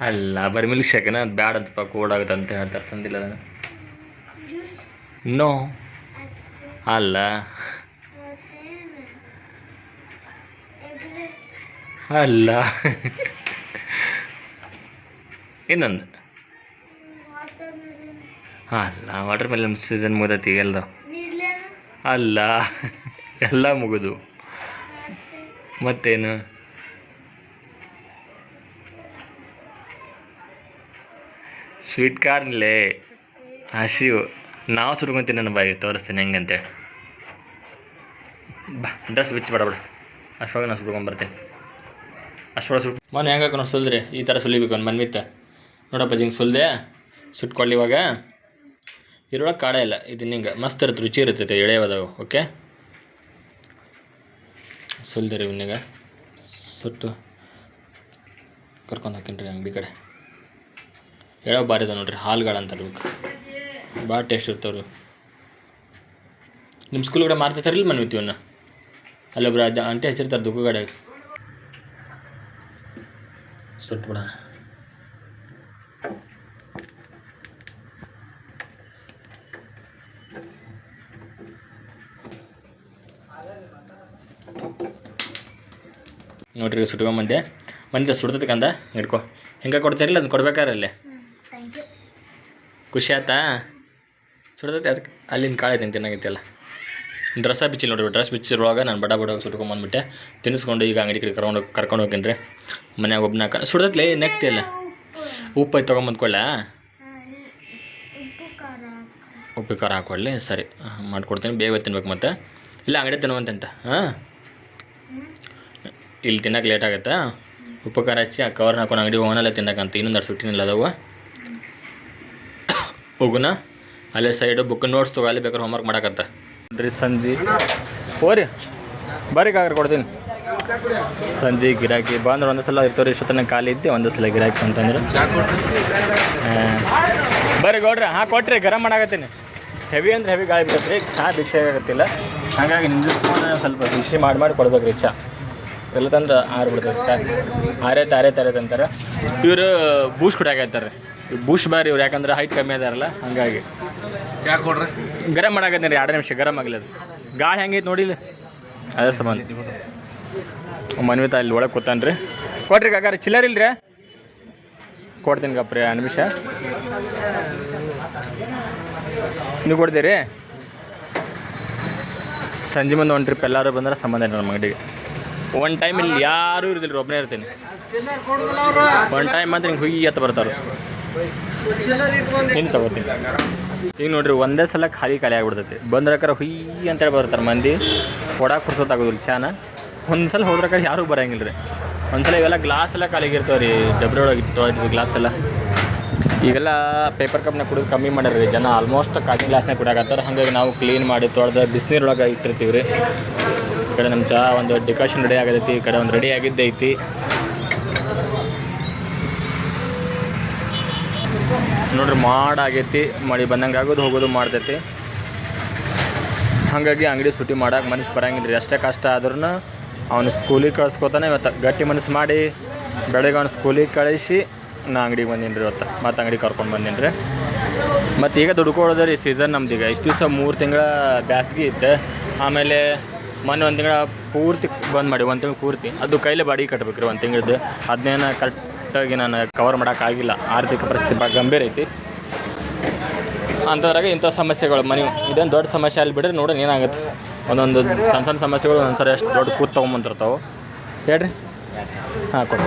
ಅಲ್ಲ, ಬರೀ ಮಿಲ್ಕ್ ಶೇಕನ ಅದು ಬ್ಯಾಡ ಕೋಡ್ ಆಗುತ್ತೆ ಅಂತ ಹೇಳ್ತಾರೆ, ತಂದಿಲ್ಲ ಅದನ್ನು. ನೋ ಅಲ್ಲ. ಅಲ್ಲ. ಇನ್ನೊಂದು? ಅಲ್ಲ ವಾಟರ್ ಮೆಲನ್ ಸೀಸನ್ ಮುಗ್ದೈತಿ ಎಲ್ಲ ಅಲ್ಲ, ಎಲ್ಲ ಮುಗಿದು. ಮತ್ತೇನು? ಸ್ವೀಟ್ ಕಾರ್ನ್ಲೇ ಹಸಿವು ನಾವು ಸುಡ್ಕೊಂತೀನಿ ನನ್ನ ಬಾಯಿ, ತೋರಿಸ್ತೀನಿ ಹೆಂಗಂತೇಳಿ ಬಾ ಡ್ರೆಸ್ ಬಿಚ್ಚಿ ಬೇಡ ಅಷ್ಟೊಳಗೆ ನಾನು ಸುಡ್ಕೊಂಬರ್ತೀನಿ ಅಷ್ಟೊಳಗೆ ಸುಟ್ ಮನೆ ಹೆಂಗೆ ಸುಲ್ದ್ರಿ? ಈ ಥರ ಸುಲಿಬೇಕು ಮನ್ವಿತ್ತ ನೋಡಪ್ಪ ಜಿಂಗೆ ಸುಲ್ದೆ, ಸುಟ್ಕೊಳ್ಳಿ ಇವಾಗ. ಇದ್ರೊಳಗೆ ಕಾಡ ಇಲ್ಲ ಇದು ನಿಂಗೆ ಮಸ್ತ್ ಇರುತ್ತೆ, ರುಚಿ ಇರ್ತೈತೆ ಎಳೆಯವದವು ಓಕೆ? ಸುಲ್ದಿರಿ ಇವನ್ನಿಗ ಸುಟ್ಟು. ಕರ್ಕೊಂಡು ಹಾಕಿನ್ರಿ ಅಂಗಡಿ ಕಡೆ. ಎಳೆ ಭಾರಿ ಅದ ನೋಡ್ರಿ ಹಾಲ್ಗಳು ಅಂತಾರೆ ಇವಕ್ಕೆ ಭಾಳ ಟೇಸ್ಟ್ ಇರ್ತಾವ್ರಿ ನಿಮ್ಮ ಸ್ಕೂಲ್ ಕಡೆ ಮಾರ್ತಿರ್ತಾರಿಲ್ಲ ಮನೆ ಇವನ್ನ ಅಲ್ಲೊಬ್ರು ಆಂಟಿ ಹಚ್ಚಿರ್ತಾರೆ ದುಃಖ ಕಡೆ. ಸುಟ್ಬಿಡ ನೋಡ್ರಿ ಸುಟ್ಕೊಂಬಂದೆ ಮನೆ ಸುಡ್ತದಕ್ಕಂದ ಕಂದ, ಹಿಡ್ಕೊ. ಹೆಂಗೆ ಕೊಡ್ತಾರಿಲ್ಲ ಅದನ್ನ ಕೊಡ್ಬೇಕಾರಲ್ಲೇ ಖುಷಿ ಆಯ್ತಾ? ಸುಡ್ತೈತೆ, ಅದಕ್ಕೆ ಅಲ್ಲಿಂದ ಕಾಳೆ ಅಲ್ಲ ಡ್ರೆಸ್ಸ ಬಿಚ್ಚಿಲ್ಲ ನೋಡ್ರಿ, ಡ್ರೆಸ್ ಬಿಚ್ಚಿರುವಾಗ ನಾನು ಬಡ ಬಡ ಸುಟ್ಕೊಂಬಂದ್ಬಿಟ್ಟೆ ತಿನ್ನಿಸ್ಕೊಂಡು ಈಗ ಅಂಗಡಿ ಕಡೆ ಕರ್ಕೊಂಡು ಕರ್ಕೊಂಡು ಹೋಗಿನ್ರಿ ಮನ್ಯಾಗ ಒಬ್ಬನಾಕ ಸುಡ್ತೈತ್ಲೆ ನೆಕ್ತಿಯಲ್ಲ ಉಪ್ಪು ಐತೆ ತೊಗೊಂಬಂದ್ಕೊಳ್ಳ ಉಪ್ಪು ಖಾರ ಹಾಕೊಳ್ಳಿ ಸರಿ. ಮಾಡ್ಕೊಡ್ತೀನಿ, ಬೇಗ ತಿನ್ಬೇಕು ಮತ್ತೆ. ಇಲ್ಲ, ಅಂಗಡಿ ತಿನ್ನುವಂತೆ ಹಾಂ? ಇಲ್ಲಿ ತಿನ್ನಕ್ಕೆ ಲೇಟ್ ಆಗುತ್ತೆ. ಉಪಕಾರ ಹಚ್ಚಿ ಆ ಕವರ್ನ ಹಾಕೊಂಡು ಅಂಗಡಿ ಹೋಗೋನಲ್ಲ ತಿನ್ನಕ್ಕಂತ ಇನ್ನೊಂದು ಸುಟ್ಟಿನಿಲ್ಲ ಅದಾವು ಹೋಗುನ. ಅಲ್ಲೇ ಸೈಡು ಬುಕ್ ನೋಟ್ಸ್ ತಗೋ, ಅಲ್ಲಿ ಬೇಕಾದ್ರೆ ಹೋಮ್ವರ್ಕ್ ಮಾಡಕತ್ತ. ನೋಡ್ರಿ ಸಂಜೆ. ಹೋರಿ. ಬರ್ರಿ ಕಾಗ್ರೆ ಕೊಡ್ತೀನಿ. ಸಂಜೆ, ಗಿರಾಕಿ ಬಂದ್ರೆ ಒಂದೇ ಸಲ ಇರ್ತವ್ರಿ, ಇಷ್ಟೊತ್ತನ ಖಾಲಿ ಇದ್ದೆ, ಒಂದೇ ಸಲ ಗಿರಾಕಿ ಅಂತಂದ್ರೆ. ಬರೀ ಬರ್ರಿ ಗೌಡ್ರಿ, ಹಾಂ, ಕೊಟ್ರಿ, ಗರಂ ಮಾಡಾಕತ್ತೀನಿ. ಹೆವಿ ಅಂದ್ರೆ ಹೆವಿ ಗಾಳಿ ಬಿಡುತ್ತೆ ಚಾ ಬಿಸಿ ಆಗತ್ತಿಲ್ಲ ಹಾಗಾಗಿ ನಿಂದಿಸ್ಕೊಂಡು ಸ್ವಲ್ಪ ಬಿಸಿ ಮಾಡಿ ಮಾಡಿ ಕೊಡ್ಬೇಕ್ರಿ ಚಹಾ ಎಲ್ಲ ತಂದ್ರೆ ಆರು ಬಿಡ್ತಾರೆ ಸಾಕು. ಆರೈತೆ ಆರೈತೆ ಆರೈತೆ ಅಂತಾರೆ ಇವರು ಬೂಸ್ಟ್ ಕುಡಿಯಾಕತ್ತಾರೆ ಬೂಸ್ಟ್ ಬಾರಿ ಇವ್ರು ಯಾಕಂದ್ರೆ ಹೈಟ್ ಕಮ್ಮಿ ಅದಾರಲ್ಲ ಹಂಗಾಗಿ. ಚಾ ಕೊಡ್ರಿ. ಗರಂ ಮಾಡಾಕತ್ತೀನಿ ರೀ ಎರಡು ನಿಮಿಷ ಗರಂ ಆಗಲಿ ಅದು. ಗಾಳಿ ಹೆಂಗೈತೆ ನೋಡಿಲ್ಲ ಅದೇ ಸಂಬಂಧ. ಮನ್ವಿತ ಅಲ್ಲಿ ಒಳಗೆ ಕೂತಾನ್ರಿ ಕೊಟ್ರಿ ಕಾಕಾರ ಚಿಲ್ಲರ್ ಇಲ್ರಿ? ಕೊಡ್ತೀನಿ ಕಪ್ರಿ ಎರಡು ನಿಮಿಷ. ನೀವು ಕೊಡ್ತೀರಿ? ಸಂಜೆ ಮುಂದೆ ಒಂದು ಟ್ರಿಪ್ ಎಲ್ಲರೂ ಬಂದ್ರೆ ಸಂಬಂಧ ಇಲ್ಲ ನಮ್ಮ ಅಂಗಡಿಗೆ. ಒನ್ ಟೈಮ್ ಇಲ್ಲಿ ಯಾರೂ ಇರೋದಿಲ್ಲ ರೀ ಒಬ್ಬನೇ ಇರ್ತೀನಿ. ಒನ್ ಟೈಮ್ ಮಾತ್ರ ಹಿಂಗೆ ಹುಯ್ಯಿ ಅಂತ ಬರ್ತಾರೆ ಹಿಂಗೆ ತಗೋತೀನಿ. ಈಗ ನೋಡ್ರಿ, ಒಂದೇ ಸಲ ಖಾಲಿ ಖಾಲಿ ಆಗಿಬಿಡ್ತೈತಿ. ಬಂದ್ರಕ್ಕಾರ ಹುಯ್ಯಿ ಅಂತೇಳಿ ಬರ್ತಾರೆ ಮಂದಿ. ಕೊಡಕ್ಕೆ ಪುರ್ಸೋತಾಗೋದಿಲ್ಲ ಚಾನ. ಒಂದು ಸಲ ಹೋದ್ರ ಕಡೆ ಯಾರೂ ಬರೋಂಗಿಲ್ಲ ರೀ. ಒಂದ್ಸಲ ಇವೆಲ್ಲ ಗ್ಲಾಸ್ ಎಲ್ಲ ಖಾಲಿಗಿರ್ತಾವೆ ರೀ ಡಬ್ರಿ ಒಳಗೆ ಇಟ್ಟು ಗ್ಲಾಸ್ ಎಲ್ಲ. ಈಗೆಲ್ಲ ಪೇಪರ್ ಕಪ್ನ ಕುಡಿದು ಕಮ್ಮಿ ಮಾಡ್ಯಾರ ರೀ ಜನ ಆಲ್ಮೋಸ್ಟ್ ಕಾಟಿನ ಗ್ಲಾಸ್ನಾಗ ಕುಡಿಯಾಕತ್ತಾರೆ ಹಾಗಾಗಿ ನಾವು ಕ್ಲೀನ್ ಮಾಡಿ, ತೊಳೆದು ಬಿಸಿನೀರೊಳಗೆ ಇಟ್ಟಿರ್ತೀವಿ ರೀ ಕಡೆ ನಮ್ಮ ಚಹಾ ಒಂದು ಡಿಕಾಷನ್ ರೆಡಿ ಆಗತೈತಿ, ಈ ಕಡೆ ಒಂದು ರೆಡಿ ಆಗಿದ್ದೈತಿ. ನೋಡ್ರಿ ಮಾಡಾಗೈತಿ ಮಳೆ ಬಂದಂಗೆ ಆಗೋದು, ಹೋಗೋದು ಮಾಡ್ತೈತಿ. ಹಾಗಾಗಿ ಅಂಗಡಿ ಸುಟಿ ಮಾಡಕ್ಕೆ ಮನಸ್ಸು ಬರಂಗಿಲ್ಲ ರೀ ಅಷ್ಟೇ ಕಷ್ಟ ಆದ್ರೂ ಅವನು ಸ್ಕೂಲಿಗೆ ಕಳಿಸ್ಕೊತಾನೆ ಇವತ್ತು. ಗಟ್ಟಿ ಮನಸ್ಸು ಮಾಡಿ ಬೆಳಗ್ಗೆ ಅವ್ನು ಸ್ಕೂಲಿಗೆ ಕಳಿಸಿ ನಾ ಅಂಗಡಿಗೆ ಬಂದೀನಿ ರೀ ಇವತ್ತು. ಮತ್ತು ಅಂಗಡಿಗೆ ಕರ್ಕೊಂಡು ಬಂದೀನಿ ರೀ ಮತ್ತು ಈಗ ದುಡ್ಕೊಳ್ಳೋದು ರೀ ಸೀಸನ್ ನಮ್ದು ಈಗ. ಇಷ್ಟು ದಿವಸ ಮೂರು ತಿಂಗಳ ಬ್ಯಾಸ್ಗೆ ಇತ್ತು ಆಮೇಲೆ ಮೊನ್ನೆ ಒಂದು ತಿಂಗಳ ಪೂರ್ತಿ ಬಂದ್ ಮಾಡಿ, ಒಂದು ತಿಂಗಳು ಪೂರ್ತಿ. ಅದು ಕೈಲೇ ಬಾಡಿಗೆ ಕಟ್ಬೇಕು ರೀ ಒಂದು ತಿಂಗಳದ್ದು ಅದನ್ನೇನು ಕರೆಕ್ಟಾಗಿ ನಾನು ಕವರ್ ಮಾಡೋಕ್ಕಾಗಿಲ್ಲ ಆರ್ಥಿಕ ಪರಿಸ್ಥಿತಿ ಭಾಳ ಗಂಭೀರ ಐತಿ. ಅಂಥದ್ರಾಗ ಇಂಥ ಸಮಸ್ಯೆಗಳು ಮನೆ ಇದೇನು ದೊಡ್ಡ ಸಮಸ್ಯೆ ಅಲ್ಲಿ ಬಿಡ್ರಿ ನೋಡೋಣ ಏನಾಗುತ್ತೆ. ಒಂದೊಂದು ಸಣ್ಣ ಸಣ್ಣ ಸಮಸ್ಯೆಗಳು ಒಂದ್ಸರಿ ಅಷ್ಟು ದೊಡ್ಡ ಕೂತ್ ತೊಗೊಂಬಂದಿರ್ತಾವೆ. ಹೇಳ್ರಿ? ಹಾಂ, ಕೊಡಿ.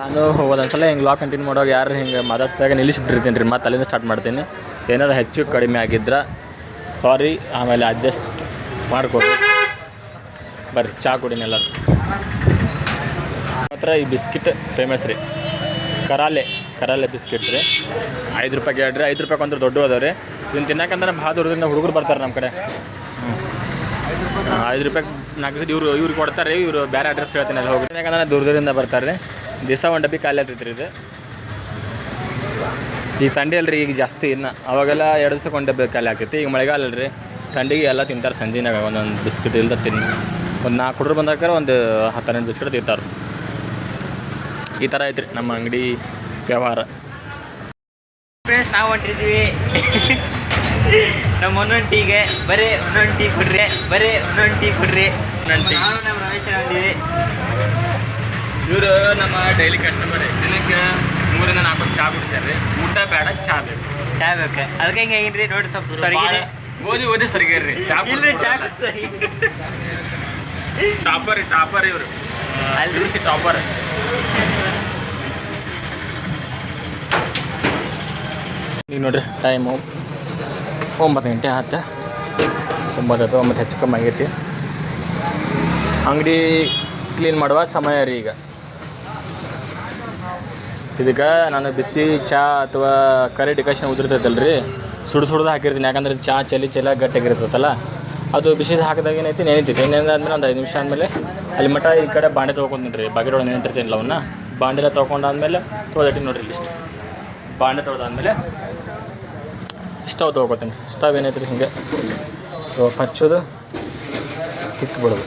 ನಾನು ಒಂದೊಂದ್ಸಲ ಹಿಂಗೆ ಲಾಕ್ ಕಂಟಿನ್ಯೂ ಮಾಡುವಾಗ ಯಾರು ಹಿಂಗೆ ಮಾತಾಡ್ಸಿದಾಗ ನಿಲ್ಲಿಸ್ಬಿಟ್ಟಿರ್ತೀನಿ ರೀ ಮತ್ತೆ ಅಲ್ಲಿಂದ ಸ್ಟಾರ್ಟ್ ಮಾಡ್ತೀನಿ. ಏನಾದರೂ ಹೆಚ್ಚು ಕಡಿಮೆ ಆಗಿದ್ರೆ ಸಾರಿ ಆಮೇಲೆ ಅಡ್ಜಸ್ಟ್ ಮಾಡಿಕೊಡಿ ಬರ್ರಿ, ಚಾ ಕುಡಿನ ಎಲ್ಲರೂ. ಮಾತ್ರ ಈ ಬಿಸ್ಕಿಟ್ ಫೇಮಸ್ ರೀ. ಕರಾಲೆ ಕರಾಲೆ ಬಿಸ್ಕಿಟ್ಸ್ ರೀ. ಐದು ರೂಪಾಯಿ ಎರಡು ರೀ ಐದು ರೂಪಾಯಿ ಅಂದ್ರೆ ದೊಡ್ಡ ಅದಾವೆ ರೀ. ಇದನ್ನು ತಿನ್ನಕಂದ್ರೆ ಭಾಳ ದೂರದಿಂದ ಹುಡುಗರು ಬರ್ತಾರೆ ನಮ್ಮ ಕಡೆ. ಐದು ರೂಪಾಯಿ ನಾಲ್ಕು ದಿವಸ ಇವರು ಇವ್ರಿಗೆ ಕೊಡ್ತಾರೆ ಇವರು ಬೇರೆ ಅಡ್ರೆಸ್ ಹೇಳ್ತೀನಿ ಅಲ್ಲಿ ಹೋಗಿ. ಯಾಕಂದ್ರೆ ದೂರ ದೂರದಿಂದ ಬರ್ತಾರೆ ರೀ. ದಿವಸ ಒಂದು ಡಬ್ಬಿ ಖಾಲಿ ಆಗ್ತೈತೆ ರೀ ಇದು. ಈಗ ಥಂಡಿ ಅಲ್ರಿ ಈಗ ಜಾಸ್ತಿ ಇನ್ನು. ಅವಾಗೆಲ್ಲ ಎರಡು ದಿವಸಕ್ಕೆ ಒಂದು ಡಬ್ಬಿ ಖಾಲಿ ಆಗ್ತೈತಿ, ಈಗ ಮಳೆಗಾಲ ಅಲ್ರಿ ಥಂಡಿಗೆ ಎಲ್ಲ ತಿಂತಾರೆ ಸಂಜೆನಾಗ ಒಂದೊಂದು ಬಿಸ್ಕಿಟ್ ಇಲ್ದ ತಿನ್ ಒಂದು ನಾಲ್ಕು ಹುಡುಗರು ಬಂದಾಕಾರ ಒಂದು ಹತ್ತು ಹನ್ನೆರಡು ಬಿಸ್ಕೆಟ್ ತಿಂತಾರೆ. ಈ ಥರ ಐತ್ರಿ ನಮ್ಮ ಅಂಗಡಿ ವ್ಯವಹಾರ. ಫ್ರೆಂಡ್ಸ್ ನಾವು ಹೊಂಟಿದ್ವಿ. ನಮ್ಮ ಒಂದೊಂದು ಟೀಗೆ ಬರೀ ಒಂದೊಂದು ಟೀ ಬಿಡ್ರಿ ಬರೀ ಒಂದೊಂದು ಟೀ ಬಿಡ್ರಿ. ನಾನು ನಮ್ಮ ರಮೇಶ್ ಇವರು ನಮ್ಮ ಡೈಲಿ ಕಸ್ಟಮರ್ ದಿನಕ್ಕೆ ಮೂರಿಂದ ನಾಲ್ಕು ಚಾ ಕುಡಿತಾರೆ ಊಟ ಬೇಡ ಚಾ ಬೇಕು. ಚಾ ಬೇಕು. ಅದಕ್ಕೆ ಹಿಂಗೆ ಆಗಿನ್ರಿ ನೋಡಿ ಸ್ವಲ್ಪ ಸರಿ ಓದಿ ಓದಿ ಸರಿಗೇರಿ ಚಾ ಇಲ್ರಿ ಚಾ ಸರಿ. ಟಾಪರ್ ಟಾಪರ್ ಇವರು. ಅಲ್ಲಿ. ಟಾಪರ್ ಈಗ ನೋಡ್ರಿ ಟೈಮು ಒಂಬತ್ತು ಗಂಟೆ ಆತ. ಒಂಬತ್ತು ಒಂಬತ್ತು ಹೆಚ್ಚು ಕಮ್ಮಿ ಆಗೈತಿ. ಅಂಗಡಿ ಕ್ಲೀನ್ ಮಾಡುವ ಸಮಯ ರೀ ಈಗ. ಇದಕ್ಕೆ ನಾನು ಬಿಸಿ ಚಹಾ ಅಥವಾ ಕರಿ ಡಿಕಾಷನ್ ಉದುರ್ತೈತಲ್ಲ ರೀ ಸುಡು ಸುಡ್ದು ಹಾಕಿರ್ತೀನಿ ಯಾಕಂದ್ರೆ ಚಹಾ ಚಲಿ ಚಲ ಗಟ್ಟಿಯಾಗಿರ್ತೈತಲ್ಲ ಅದು ಬಿಸಿದು ಹಾಕಿದಾಗ ಏನೈತಿ ನೆನಿತೈತಿ ನೆನೆದಾದ್ಮೇಲೆ ಒಂದು ಐದು ನಿಮಿಷ ಆದಮೇಲೆ ಅಲ್ಲಿ ಮಠ ಈ ಕಡೆ ಬಾಂಡೆ ತೊಗೊತೀನಿ ರೀ ಒಳಗೆ ನೆನೆತಿರ್ತೀನಿಲ್ಲ ಅವನ್ನ ಬಾಂಡೆಲ್ಲ ತೊಗೊಂಡಾದ್ಮೇಲೆ ತೊಳೆದಿಟ್ಟು ನೋಡಿರಿ ಲಿಸ್ಟ್ ಬಾಂಡೆ ತೊಳೆದಾದ್ಮೇಲೆ ಸ್ಟವ್ ತೊಗೊತೀನಿ ಸ್ಟವ್ ಏನೈತೆ ರೀ ಹಿಂಗೆ. ಸೊ ಹಚ್ಚೋದು ಇಟ್ಬಿಡೋದು.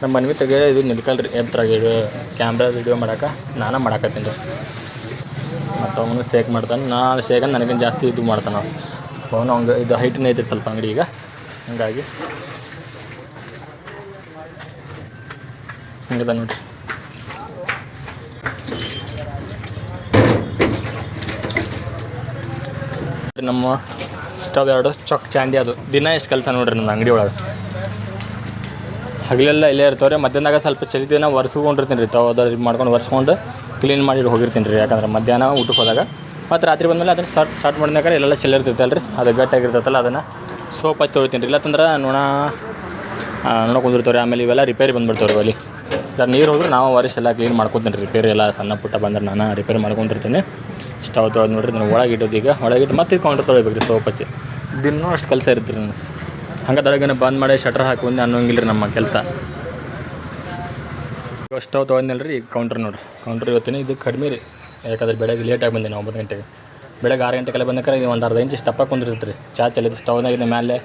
ನಮ್ಮ ಮನ್ವಿ ತೆಗೆ ಇದು ನಿಲ್ಕಲ್ರಿ ಎತ್ತರ ವಿಡಿಯೋ ಕ್ಯಾಮ್ರಾ ವಿಡಿಯೋ ಮಾಡಕ್ಕೆ ನಾನು ಮಾಡಾಕತ್ತೀನಿ ರೀ. ಮತ್ತು ಅವನು ಸೇಕ್ ಮಾಡ್ತಾನೆ ನಾನು ಸೇಕಂದು ನನಗಿಂತ ಜಾಸ್ತಿ ಇದು ಮಾಡ್ತಾನೆ. ಅವನು ಹಂಗೆ ಇದು ಹೈಟ್ನೇ ಐತ್ರಿ ಸ್ವಲ್ಪ ಅಂಗಡಿ ಈಗ. ಹಂಗಾಗಿ. ಹಂಗದ ನೋಡ್ರಿ. ನಮ್ಮ ಸ್ಟವ್ ಎರಡು ಚೊಕ್ ಚಾಂದಿ ಅದು. ದಿನ ಎಷ್ಟು ಕೆಲಸ ನೋಡ್ರಿ ನನ್ನ ಅಂಗಡಿ ಒಳಗೆ. ಹಗಲೆಲ್ಲ ಇಲ್ಲೇ ಇರ್ತಾವ್ರಿ. ಮಧ್ಯಾಹ್ನದಾಗ ಸ್ವಲ್ಪ ಚಳಿ ದಿನ ಒರೆಸ್ಕೊಂಡಿರ್ತೀನಿ ರೀ. ತಾವು ಅದ್ರ ಮಾಡ್ಕೊಂಡು ಒರೆಸ್ಕೊಂಡು ಕ್ಲೀನ್ ಮಾಡಿ ಹೋಗಿರ್ತೀನಿ ರೀ. ಯಾಕಂದ್ರೆ ಮಧ್ಯಾಹ್ನ ಊಟಕ್ಕೆ ಹೋದಾಗ. ಮತ್ತು ರಾತ್ರಿ ಬಂದಮೇಲೆ ಅದನ್ನು ಸ್ಟಾರ್ಟ್ ಸ್ಟಾರ್ಟ್ ಮಾಡಿದಾಗ ಇಲ್ಲೆಲ್ಲ ಚೆಲ್ಲ ಇರ್ತೈತಲ್ಲ ರೀ ಅದು ಗಟ್ಟಿಯಾಗಿರ್ತೈತಲ್ಲ ಅದನ್ನು. ಸೋಪ್ ಹಚ್ಚಿ ತೊಳಿತೀನಿ ರೀ. ಇಲ್ಲತ್ತಂದ್ರೆ ನೋಣ ನೋಡೋ ಕುಂದಿರ್ತಾವ್ರಿ. ಆಮೇಲೆ ಇವೆಲ್ಲ ರಿಪೇರಿ ಬಂದ್ಬಿಡ್ತಾವ್ರಿ ಅಲ್ಲಿ ಸರ್ ನೀರು ಹೋದ್ರೆ ನಾವು ವರ್ಷ ಎಲ್ಲ ಕ್ಲೀನ್ ಮಾಡ್ಕೊತೀನಿ ರೀ. ರಿಪೇರಿ ಎಲ್ಲ ಸಣ್ಣ ಪುಟ್ಟ ಬಂದ್ರೆ ನಾನು ರಿಪೇರಿ ಮಾಡ್ಕೊಂಡಿರ್ತೀನಿ. ಸ್ಟವ್ ತೊಳೆದು ನೋಡಿರಿ ನಾನು ಒಳಗೆ ಇಡೋದು ಈಗ. ಒಳಗಿಟ್ಟು ಮತ್ತೆ ಕೌಂಟರ್ ತೊಳಿಬೇಕು ರೀ ಸೋಪ್ ಹಚ್ಚಿ. ದಿನೂ ಅಷ್ಟು ಕೆಲಸ ಇರುತ್ತೆ ರೀ ನಾನು ಹಂಗೆ ತೊಳಗಿನ ಬಂದ್ ಮಾಡಿ ಶಟ್ರ್ ಹಾಕಿ ಬಂದು ಅನ್ನೋಂಗಿಲ್ಲ ರೀ ನಮ್ಮ ಕೆಲಸ. ಸ್ಟವ್ ತೊಗೊಂಡಿಲ್ಲ ರೀ ಈಗ ಕೌಂಟ್ರ್ ನೋಡಿರಿ. ಕೌಂಟ್ರ್ ಇವತ್ತಿನ ಇದು ಕಡಿಮೆ ರೀ. ಯಾಕಂದ್ರೆ ಬೆಳಗ್ಗೆ ಲೇಟಾಗಿ ಬಂದೆ ನಾವು ಒಂಬತ್ತು ಗಂಟೆಗೆ. ಬೆಳಗ್ಗೆ ಆರು ಗಂಟೆಗೆಲ್ಲ ಬಂದಕ್ಕೆ ಇದು ಒಂದು ಅರ್ಧ ಇಂಚ್ ತಪ್ಪ ಕುಂದಿರ್ತೈತೆ ರೀ ಚಾ ಚಲಿದ್ದು ಸ್ಟವ್ನಾಗಿನ ಮೇಲೆ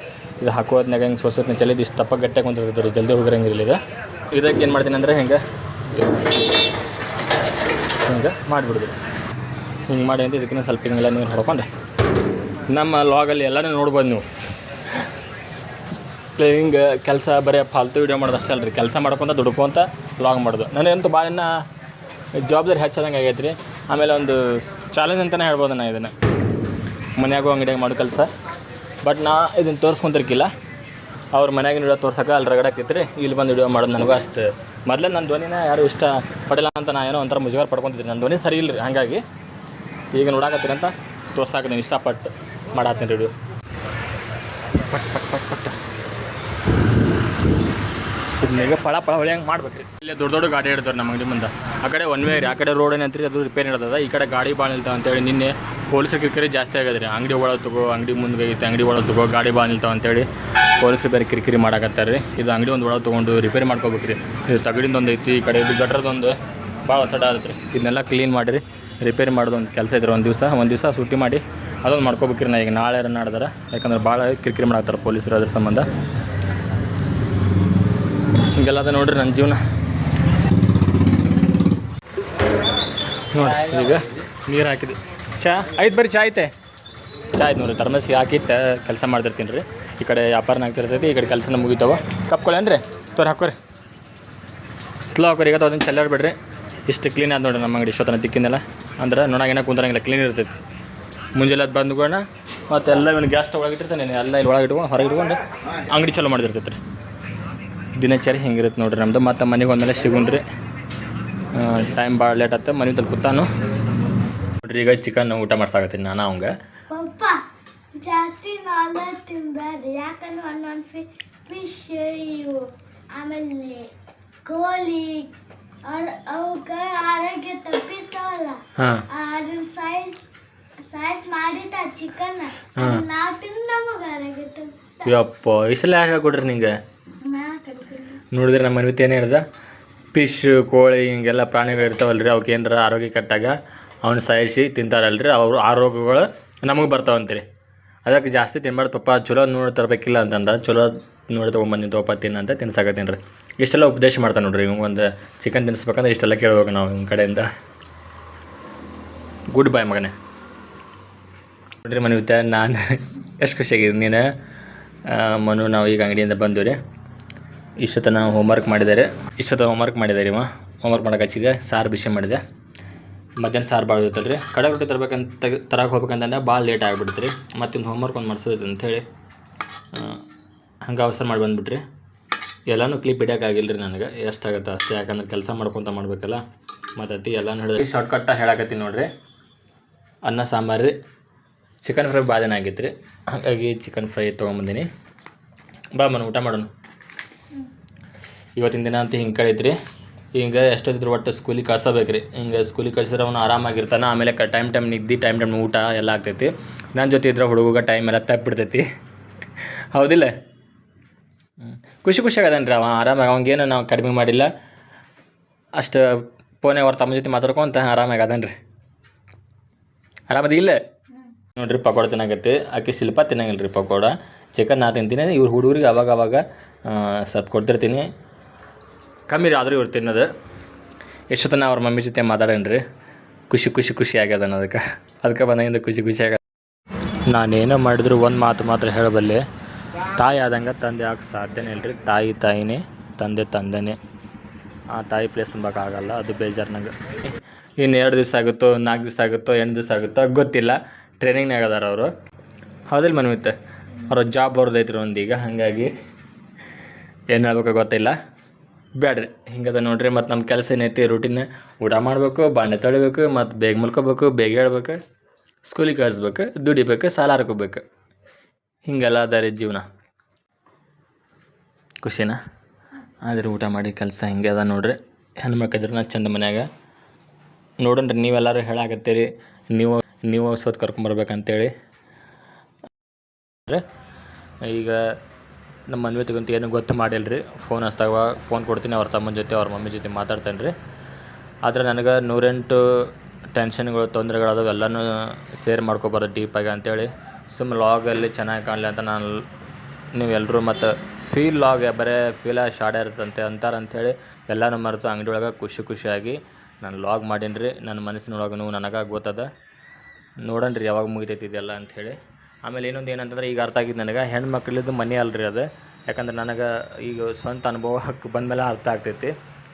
ಇದು ಹಾಕೋದ್ನಾಗ ಹಿಂಗೆ ಸೊಸೈತಿನ ಚಲಿದ್ದು ಇಷ್ಟು ತಪ್ಪ ಗಟ್ಟೆ ಕುಂದಿರ್ತೈತೆ ರೀ ಜಲ್ದಿ ಹೋಗಿರಂಗಿರಲಿಲ್ಲ ಇದು ಇದಕ್ಕೆ ಏನು ಮಾಡ್ತೀನಿ ಅಂದರೆ ಹಿಂಗೆ ಹಿಂಗೆ ಮಾಡಿಬಿಡ್ದು. ಹಿಂಗೆ ಮಾಡಿ ಅಂತ ಇದಕ್ಕಿಂತ ಸ್ವಲ್ಪ ಹಿಂಗೆಲ್ಲ ನೀರು ಹೊಡ್ಕೊಂಡು. ನಮ್ಮ ಲಾಗಲ್ಲಿ ಎಲ್ಲನೂ ನೋಡ್ಬೋದು ನೀವು. ಹಿಂಗೆ ಕೆಲಸ ಬರೀ ಫಾಲ್ತು ವೀಡಿಯೋ ಮಾಡೋದು ಅಷ್ಟೇ ಅಲ್ರಿ. ಕೆಲಸ ಮಾಡ್ಕೊತ ದುಡ್ಕೊಂತ ಲಾಗ್ ಮಾಡೋದು. ನನಗಂತೂ ಭಾಳ ಜವಾಬ್ದಾರಿ ಹೆಚ್ಚಾದಂಗೆ ಆಗೈತೆ ರೀ ಆಮೇಲೆ ಒಂದು ಚಾಲೆಂಜ್ ಅಂತಲೇ ಹೇಳ್ಬೋದು ನಾ ಇದನ್ನು. ಮನ್ಯಾಗೂ ಅಂಗಡಿಯಾಗ ಮಾಡೋ ಕೆಲಸ. ಬಟ್ ನಾ ಇದನ್ನು ತೋರಿಸ್ಕೊಂತಿರ್ಕಿಲ್ಲ. ಅವ್ರ ಮನ್ಯಾಗಿನ ವಿಡಿಯೋ ತೋರ್ಸೋಕೆ ಅಲ್ಲಿ ರಗಡೆ ರೀ ಇಲ್ಲಿ ಬಂದು ವಿಡಿಯೋ ಮಾಡೋದು ನನಗೂ ಅಷ್ಟು ಮೊದಲೇ ನನ್ನ ಧ್ವನಿನ ಯಾರು ಇಷ್ಟ ಪಡಿಲ್ಲ ಅಂತ ನಾನು ಏನೋ ಒಂಥರ ಮುಜುಗಾರ ಪಡ್ಕೊತಿದ್ದೆ. ನನ್ನ ಧ್ವನಿ ಸರಿ ಇಲ್ಲ ರೀ ಹಾಗಾಗಿ ಈಗ ನೋಡಾಕತ್ತೀರಂತ ತೋರ್ಸಾಕ ನಾನು ಇಷ್ಟಪಟ್ಟು ಮಾಡತ್ತೀನಿ ವಿಡಿಯೋ ಪಟ್ ಪಟ್ ಪಟ್ ಪಟ್. ಇದನ್ನೀಗ ಫಳ ಫಳ ಹೊಳೆ ಹಂಗೆ ಮಾಡ್ಬೇಕು ಇಲ್ಲೇ ದೊಡ್ಡ ದೊಡ್ಡ ಗಾಡಿ ಇಡ್ತಾರೆ ನಮ್ಮ ಅಂಗಡಿ ಮುಂದೆ. ಆ ಕಡೆ ಒನ್ ವೇ ಆ ಕಡೆ ರೋಡ್ ಏನಂತ್ರಿ ಅದು ರಿಪೇರಿ ನಡೆದದ? ಈ ಕಡೆ ಗಾಡಿ ಭಾಳ ನಿಲ್ತಾವ ಅಂತೇಳಿ ನಿನ್ನೆ ಪೊಲೀಸರು ಕಿರಿಕಿರಿ ಜಾಸ್ತಿ ಆಗಿದ್ರಿ. ಅಂಗಡಿ ಒಳಗೆ ತಗೋ, ಅಂಗಡಿ ಮುಂದೆ ಐತೆ ಅಂಗಡಿ ಒಳಗೆ ತಗೋ, ಗಾಡಿ ಭಾಳ ನಿಲ್ತಾವ ಅಂತೇಳಿ ಪೊಲೀಸರು ಬೇರೆ ಕಿರಿಕಿರಿ ಮಾಡಾಕತ್ತಾರೆ ರೀ ಇದು ಅಂಗಡಿ ಒಂದು ಒಳಗೆ ತೊಗೊಂಡು ರಿಪೇರಿ ಮಾಡ್ಕೋಬೇಕು ರೀ ಇದು ತಗಡಿಂದ ಒಂದು ಐತಿ, ಈ ಕಡೆ ಇದು ಗಟ್ರದೊಂದು ಭಾಳ ಒತ್ತಡ ಆಗುತ್ತೆ ರೀ ಇದನ್ನೆಲ್ಲ ಕ್ಲೀನ್ ಮಾಡಿರಿ ರಿಪೇರಿ ಮಾಡೋದು ಒಂದು ಕೆಲಸ ಇದ್ರೆ ಒಂದು ದಿವಸ. ಒಂದು ದಿವಸ ಸುಟ್ಟಿ ಮಾಡಿ ಅದೊಂದು ಮಾಡ್ಕೋಬೇಕ್ರಿ ನಾ ಈಗ. ನಾಳೆ ನಾಡ್ದಾರ, ಯಾಕಂದ್ರೆ ಭಾಳ ಕಿರಿಕಿರಿ ಮಾಡಾಕ್ತಾರೆ ಪೊಲೀಸರು ಅದ್ರ ಸಂಬಂಧ. ಹಿಂಗೆಲ್ಲ ಅದ ನೋಡ್ರಿ ನನ್ನ ಜೀವನ. ನೋಡಿ ಈಗ ನೀರು ಹಾಕಿದೆ. ಚಾ, ಆಯ್ತು ಬರ್ರಿ, ಚಾ ಐತೆ. ಚಾ ಆಯ್ತು ನೋಡ್ರಿ ಥರ್ಮಸ್ಗೆ ಹಾಕಿ ಕೆಲಸ ಮಾಡ್ತಿರ್ತೀನಿ ರೀ. ಈ ಕಡೆ ವ್ಯಾಪಾರನ ಆಗ್ತಿರ್ತೈತಿ, ಈ ಕಡೆ ಕೆಲಸನ ಮುಗಿತಾವ. ಕಪ್ಕೊಳ್ಳೇನ್ರಿ ತೋರಿ ಹಾಕೋರಿ ಸ್ಲೋ ಹಾಕೋರಿ ಈಗ ಅದನ್ನು ಚೆಲ್ಲಾಡ್ಬೇಡ್ರಿ ಇಷ್ಟು ಕ್ಲೀನ್ ಆದ ನೋಡ್ರಿ ನಮ್ಮ ಅಂಗಡಿ ಇಷ್ಟೊತ್ತನ ದಿಕ್ಕಿಂದೆಲ್ಲ ಅಂದ್ರೆ ನೋಡಾಗೇನ ಕುಂದ್ರಂಗಿಲ್ಲ ಕ್ಲೀನ್ ಇರ್ತೈತಿ. ಮುಂಜಾನೆ ಅದು ಬಂದ್ಕೊಂಡ ಮತ್ತೆ ಎಲ್ಲ ಇವನು ಗ್ಯಾಸ್ ಸ್ಟವ್ ಒಳಗೆ ಇಟ್ಟಿರ್ತಾನೆ ಎಲ್ಲ ಇಲ್ಲಿ ಒಳಗೆ ಇಟ್ಕೊಂಡು ಹೊರಗೆ ಇಟ್ಕೊಂಡು ಅಂಗಡಿ ಚಲೋ ಮಾಡಿದಿರ್ತೈತೆ ರೀ ದಿನಚರಿ ಹೆಂಗಿರುತ್ತೆ ನೋಡ್ರಿ ನಮ್ಮದು ಮತ್ತು ಮನೆಗೆ ಒಂದೆಲ್ಲ ಸಿಗುಣ್ರಿ. ಟೈಮ್ ಭಾಳ ಲೇಟ್ ಆಗ್ತದೆ ಮನೆ ತಲುಪ ಕೂತಾನು. ನೋಡ್ರಿ ಈಗ ಚಿಕನ್ ಊಟ ಮಾಡ್ಸಾಕತ್ತೀನಿ ನಾನು ಅವಂಗೆ. ಜಾಸ್ತಿ ನಾಲೆಜ್ ತಿನ್ಬೇಡ್ರಿ ಯಾಕಂದ್ರೆ ಒಂದೊಂದು ಫಿ ಫಿಶ್ ಇವು. ಆಮೇಲೆ ಕೋಳಿ ಅವಕ್ಕೆ ಆರೋಗ್ಯ ತಪ್ಪಿರ್ತಾವಲ್ಲ ಹಾಂ. ಅದನ್ನ ಸೈಜ್ ಸೈಜ್ ಮಾಡಿದ ಚಿಕನ್ ನಾವು ತಿಂದು ನಮಗೆ ಆರೋಗ್ಯ ತಪ್ಪಿ ಯಪ್ಪ ಇಷ್ಟೆಲ್ಲ ಯಾರು ಹೇಳ್ಕೊಡ್ರಿ ನಿಂಗೆ? ನೋಡಿದ್ರೆ ನಮ್ಮ ಮನೆ ಏನು ಹೇಳ್ದ? ಫಿಶ್ ಕೋಳಿ ಹಿಂಗೆಲ್ಲ ಪ್ರಾಣಿಗಳು ಇರ್ತಾವಲ್ರಿ ಅವಕ್ಕೆ ಏನಾರ ಆರೋಗ್ಯ ಕೆಟ್ಟಾಗ ಅವ್ನ ಸಾಯಿಸಿ ತಿಂತಾರಲ್ರಿ, ಅವರು ಆ ರೋಗಗಳು ನಮಗೆ ಬರ್ತಾವಂತೀರಿ. ಅದಕ್ಕೆ ಜಾಸ್ತಿ ತಿನ್ಬಾರ್ದು ಪಪ್ಪ ಚಲೋ ನೋಡಿ ತರಬೇಕಿಲ್ಲ ಅಂತಂದ ಚಲೋ ನೋಡಿ ತೊಗೊಂಬಂದು ತೋಪ ತಿನ್ನ ಅಂತ ತಿನ್ಸಾಕತ್ತೀನಿ ರೀ. ಇಷ್ಟೆಲ್ಲ ಉಪದೇಶ ಮಾಡ್ತಾನೆ ನೋಡ್ರಿ ಇವಂಗೆ ಒಂದು ಚಿಕನ್ ತಿನ್ನಿಸ್ಬೇಕಂದ್ರೆ ಇಷ್ಟೆಲ್ಲ ಕೇಳ್ಬೇಕು ನಾವು ನಿಮ್ಮ ಕಡೆಯಿಂದ. ಗುಡ್ ಬಾಯ್ ಮಗನೇ. ನೋಡ್ರಿ ಮನೆ ನಾನು ಎಷ್ಟು ಖುಷಿಯಾಗಿದೆ ನೀನು. ಮನು, ನಾವು ಈಗ ಅಂಗಡಿಯಿಂದ ಬಂದು ರೀ ಇಷ್ಟೊತ್ತನ ಹೋಮ್ವರ್ಕ್ ಮಾಡಿದ್ದಾರೆ. ಇಷ್ಟೊತ್ತ ಹೋಮ್ವರ್ಕ್ ಮಾಡಿದ್ದಾರೆ ಇವ. ಹೋಮ್ವರ್ಕ್ ಮಾಡಕ್ಕೆ ಹಚ್ಚಿದೆ ಸಾರು ಬಿಸಿ ಮಾಡಿದೆ. ಮಧ್ಯಾಹ್ನ ಸಾರು ಭಾಳ ಇರ್ತಲ್ಲ ರೀ ಕಡೆ ರೊಟ್ಟಿ ತರಬೇಕಂತ ತರಕ್ಕೆ ಹೋಗ್ಬೇಕಂತಂದ್ರೆ ಭಾಳ ಲೇಟ್ ಆಗಿಬಿಡ್ತು ರೀ ಮತ್ತಿನ್ನು ಹೋಮ್ವರ್ಕ್ ಒಂದು ಮಾಡಿಸೋದೈತೆ ಅಂಥೇಳಿ ಹಂಗೆ ಅವಸರ ಮಾಡಿ ಬಂದುಬಿಟ್ರಿ. ಎಲ್ಲನೂ ಕ್ಲಿಪ್ ಹಿಡಿಯೋಕ್ಕಾಗಿಲ್ಲ ರೀ ನನಗೆ. ಎಷ್ಟಾಗುತ್ತೆ ಅಷ್ಟೇ. ಯಾಕಂದ್ರೆ ಕೆಲಸ ಮಾಡ್ಕೊತ ಮಾಡಬೇಕಲ್ಲ. ಮತ್ತು ಎಲ್ಲನೂ ಹಿಡಿದು ಶಾರ್ಟ್ಕಟ್ಟ ಹೇಳಕತ್ತೀನಿ ನೋಡಿರಿ. ಅನ್ನ, ಸಾಂಬಾರು ರೀ ಚಿಕನ್ ಫ್ರೈ ಭಾಳ ಆಗಿತ್ತು ಆಗೈತೆ ರೀ ಹಾಗಾಗಿ ಚಿಕನ್ ಫ್ರೈ ತೊಗೊಂಬಂದಿನಿ. ಬಾ ಮನ, ಊಟ ಮಾಡೋಣ. ಇವತ್ತಿನ ದಿನ ಅಂತ ಹಿಂಗೆ ಕಳೀತ್ರಿ ಹಿಂಗೆ ಎಷ್ಟೊತ್ತಿದ್ರು ಒಟ್ಟು ಸ್ಕೂಲಿಗೆ ಕಳ್ಸಬೇಕು ರೀ ಹಿಂಗೆ ಸ್ಕೂಲಿಗೆ ಕಳ್ಸಿದ್ರೆ ಅವನು ಆರಾಮಾಗಿರ್ತಾನೆ, ಆಮೇಲೆ ಕ ಟೈಮ್ ಟೈಮ್ ನಿದ್ದೆ, ಟೈಮ್ ಟೈಮ್ ಊಟ ಎಲ್ಲ ಆಗ್ತೈತಿ. ನನ್ನ ಜೊತೆ ಇದ್ರೆ ಹುಡುಗ ಟೈಮ್ ಎಲ್ಲ ತಪ್ಪಿಬಿಡ್ತೈತಿ. ಹೌದಿಲ್ಲ. ಖುಷಿ ಖುಷಿ ರೀ ಅವ, ಆರಾಮಾಗಿ ಅವಂಗೇನು ನಾವು ಕಡಿಮೆ ಮಾಡಿಲ್ಲ. ಅಷ್ಟು ಫೋನೇ ಅವ್ರ ತಮ್ಮ ಜೊತೆ ಮಾತಾಡ್ಕೊಂತ ಆರಾಮಾಗಿ ಅದನ್ರಿ ರೀ ನೋಡಿರಿ ಪಕೋಡ ತಿನ್ನಾಗತ್ತೆ ಆಕೆ ಶಿಲ್ಪ ತಿನ್ನಂಗಿಲ್ಲ ರೀ ಪಕೋಡ. ಚಿಕನ್ ನಾ ತಿಂತೀನಿ, ಇವ್ರು ಹುಡುಗರಿಗೆ ಅವಾಗ ಅವಾಗ ಸ್ವಲ್ಪ ಕೊಡ್ತಿರ್ತೀನಿ. ಕಮ್ಮಿ ರೀ ಆದರೂ ಇವ್ರು ತಿನ್ನೋದು. ತನಕ ಅವ್ರ ಮಮ್ಮಿ ಜೊತೆ ಮಾತಾಡೇನಿ ರೀ ಖುಷಿ ಖುಷಿ ಖುಷಿ ಆಗ್ಯದ ಅದಕ್ಕೆ ಅದಕ್ಕೆ ಬಂದಾಗಿಂದ ಖುಷಿ ಖುಷಿ ಆಗ್ಯದ. ನಾನೇನೋ ಮಾಡಿದ್ರು ಒಂದು ಮಾತು ಮಾತ್ರ ಹೇಳಬಲ್ಲೆ. ತಾಯಿ ಆದಂಗೆ ತಂದೆ ಆಗಕ್ಕೆ ಸಾಧ್ಯನೇ ಇಲ್ಲ ರೀ ತಾಯಿ ತಾಯಿನೇ, ತಂದೆ ತಂದೆನೇ. ಆ ತಾಯಿ ಪ್ಲೇಸ್ ತುಂಬಕ್ಕಾಗಲ್ಲ ಅದು ಬೇಜಾರು ನಂಗೆ. ಇನ್ನು ಎರಡು ದಿವಸ ಆಗುತ್ತೋ, ನಾಲ್ಕು ದಿವಸ ಆಗುತ್ತೋ, ಎಂಟು ದಿವಸ ಆಗುತ್ತೋ, ಗೊತ್ತಿಲ್ಲ. ಟ್ರೈನಿಂಗ್ನಾಗ ಅದಾರ ಅವರು. ಹೌದಿಲ್ಲ ಮನ್ವಿತ್? ಅವ್ರ ಜಾಬ್ ಅವ್ರದ್ದು ಒಂದೀಗ. ಹಾಗಾಗಿ ಏನು ಹೇಳ್ಬೇಕು ಗೊತ್ತಿಲ್ಲ. ಬೇಡ್ರಿ ಹಿಂಗದ ನೋಡ್ರಿ, ಮತ್ತು ನಮ್ಮ ಕೆಲಸ ಏನೈತಿ ರೂಟೀನ್ ಊಟ ಮಾಡಬೇಕು, ಬಾಂಡೆ ತೊಳಿಬೇಕು, ಮತ್ತು ಬೇಗ ಮಲ್ಕೋಬೇಕು ಬೇಗ ಹೇಳ್ಬೇಕು ಸ್ಕೂಲಿಗೆ ಕಳಿಸ್ಬೇಕು, ದುಡಿಬೇಕು, ಸಾಲ ಹರ್ಕೋಬೇಕು. ಹಿಂಗೆಲ್ಲ ಅದ ರೀ ಜೀವನ. ಖುಷಿನಾ? ಆದ್ರೆ ಊಟ ಮಾಡಿ ಕೆಲಸ ಹಿಂಗೆ ಅದ ನೋಡ್ರಿ. ಹೆಣ್ಮಕ್ಳಿದ್ರೆ ನಾ ಚಂದ ಮನ್ಯಾಗ. ನೋಡೋಣ್ರಿ ನೀವೆಲ್ಲರೂ ಹೇಳಾಕತ್ತೀರಿ. ನೀವು ನೀವು ಸೋತ್ ಕರ್ಕೊಂಬರ್ಬೇಕಂತೇಳಿ ಈಗ ನಮ್ಮ ಮನ್ವಿತಿಗಂತೂ ಏನು ಗೊತ್ತು ಮಾಡಿಲ್ಲ ರೀ. ಫೋನ್ ಹಚ್ತಾವ ಫೋನ್ ಕೊಡ್ತೀನಿ, ಅವ್ರ ತಮ್ಮನ ಜೊತೆ, ಅವ್ರ ಮಮ್ಮಿ ಜೊತೆ ಮಾತಾಡ್ತೇನೆ ರೀ. ಆದರೆ ನನಗೆ ನೂರೆಂಟು ಟೆನ್ಷನ್ಗಳು ತೊಂದರೆಗಳದಾವ, ಎಲ್ಲನೂ ಸೇರ್ ಮಾಡ್ಕೊಬಾರ್ದು ಡೀಪಾಗಿ ಅಂತೇಳಿ. ಸುಮ್ಮನೆ ಲಾಗಲ್ಲಿ ಚೆನ್ನಾಗಿ ಕಾಣಲಿ ಅಂತ ನಾನು ನೀವೆಲ್ಲರೂ ಮತ್ತು ಫೀಲ್ ಲಾಗ್ ಬರೀ ಫೀಲ ಶಾರ್ಟ್ ಇರುತ್ತಂತೆ ಅಂತಾರೆ ಅಂಥೇಳಿ ಎಲ್ಲನೂ ಮರೆತು ಅಂಗಡಿ ಒಳಗೆ ಖುಷಿ ಖುಷಿಯಾಗಿ ನಾನು ಲಾಗ್ ಮಾಡೀನಿ ರೀ. ನನ್ನ ಮನಸ್ಸಿನೊಳಗೂ ನನಗೆ ಗೊತ್ತದ. ನೋಡೋಣ ರೀ ಯಾವಾಗ ಮುಗಿತೈತಿ ಇದೆಲ್ಲ ಅಂಥೇಳಿ ಆಮೇಲೆ ಇನ್ನೊಂದು ಏನಂತಂದ್ರೆ ಈಗ ಅರ್ಥ ಆಗಿದ್ದು ನನಗೆ ಹೆಣ್ಮಕ್ಳಿದ್ದು ಮನೆ ಅಲ್ರಿ ಅದು. ಯಾಕಂದ್ರೆ ನನಗೆ ಈಗ ಸ್ವಂತ ಅನುಭವಕ್ಕೆ ಬಂದಮೇಲೆ ಅರ್ಥ ಆಗ್ತೈತಿ.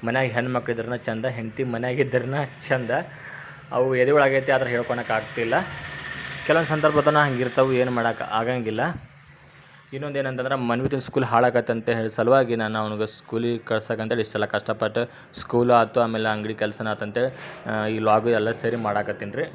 ಮನ್ಯಾಗ ಹೆಣ್ಮಕ್ಳು ಇದ್ರನ್ನ ಚಂದ, ಹೆಂಡತಿ ಮನ್ಯಾಗಿದ್ರನ್ನ ಚಂದ. ಅವು ಎದೆ ಒಳಗೈತಿ ಆದ್ರೆ ಹೇಳ್ಕೊಳಕ್ಕೆ ಆಗ್ತಿಲ್ಲ. ಕೆಲವೊಂದು ಸಂದರ್ಭದನ್ನ ಹಂಗೆ ಇರ್ತಾವೆ ಏನು ಮಾಡೋಕೆ ಆಗಂಗಿಲ್ಲ. ಇನ್ನೊಂದು ಏನಂತಂದ್ರೆ ಮನ್ವಿತಿನ ಸ್ಕೂಲ್ ಹಾಳಾಗತ್ತಂತ ಹೇಳಿ ಸಲುವಾಗಿ ನಾನು ಅವ್ನಿಗೆ ಸ್ಕೂಲಿಗೆ ಕಳ್ಸಕ್ಕಂತೇಳಿ ಇಷ್ಟೆಲ್ಲ ಕಷ್ಟಪಟ್ಟು ಸ್ಕೂಲು ಆಯ್ತು, ಆಮೇಲೆ ಅಂಗಡಿ ಕೆಲಸನ ಆತಂತೇಳಿ ಈ ಲಾಗು ಎಲ್ಲ ಸೇರಿ ಮಾಡಾಕತ್ತೀನಿ ರೀ.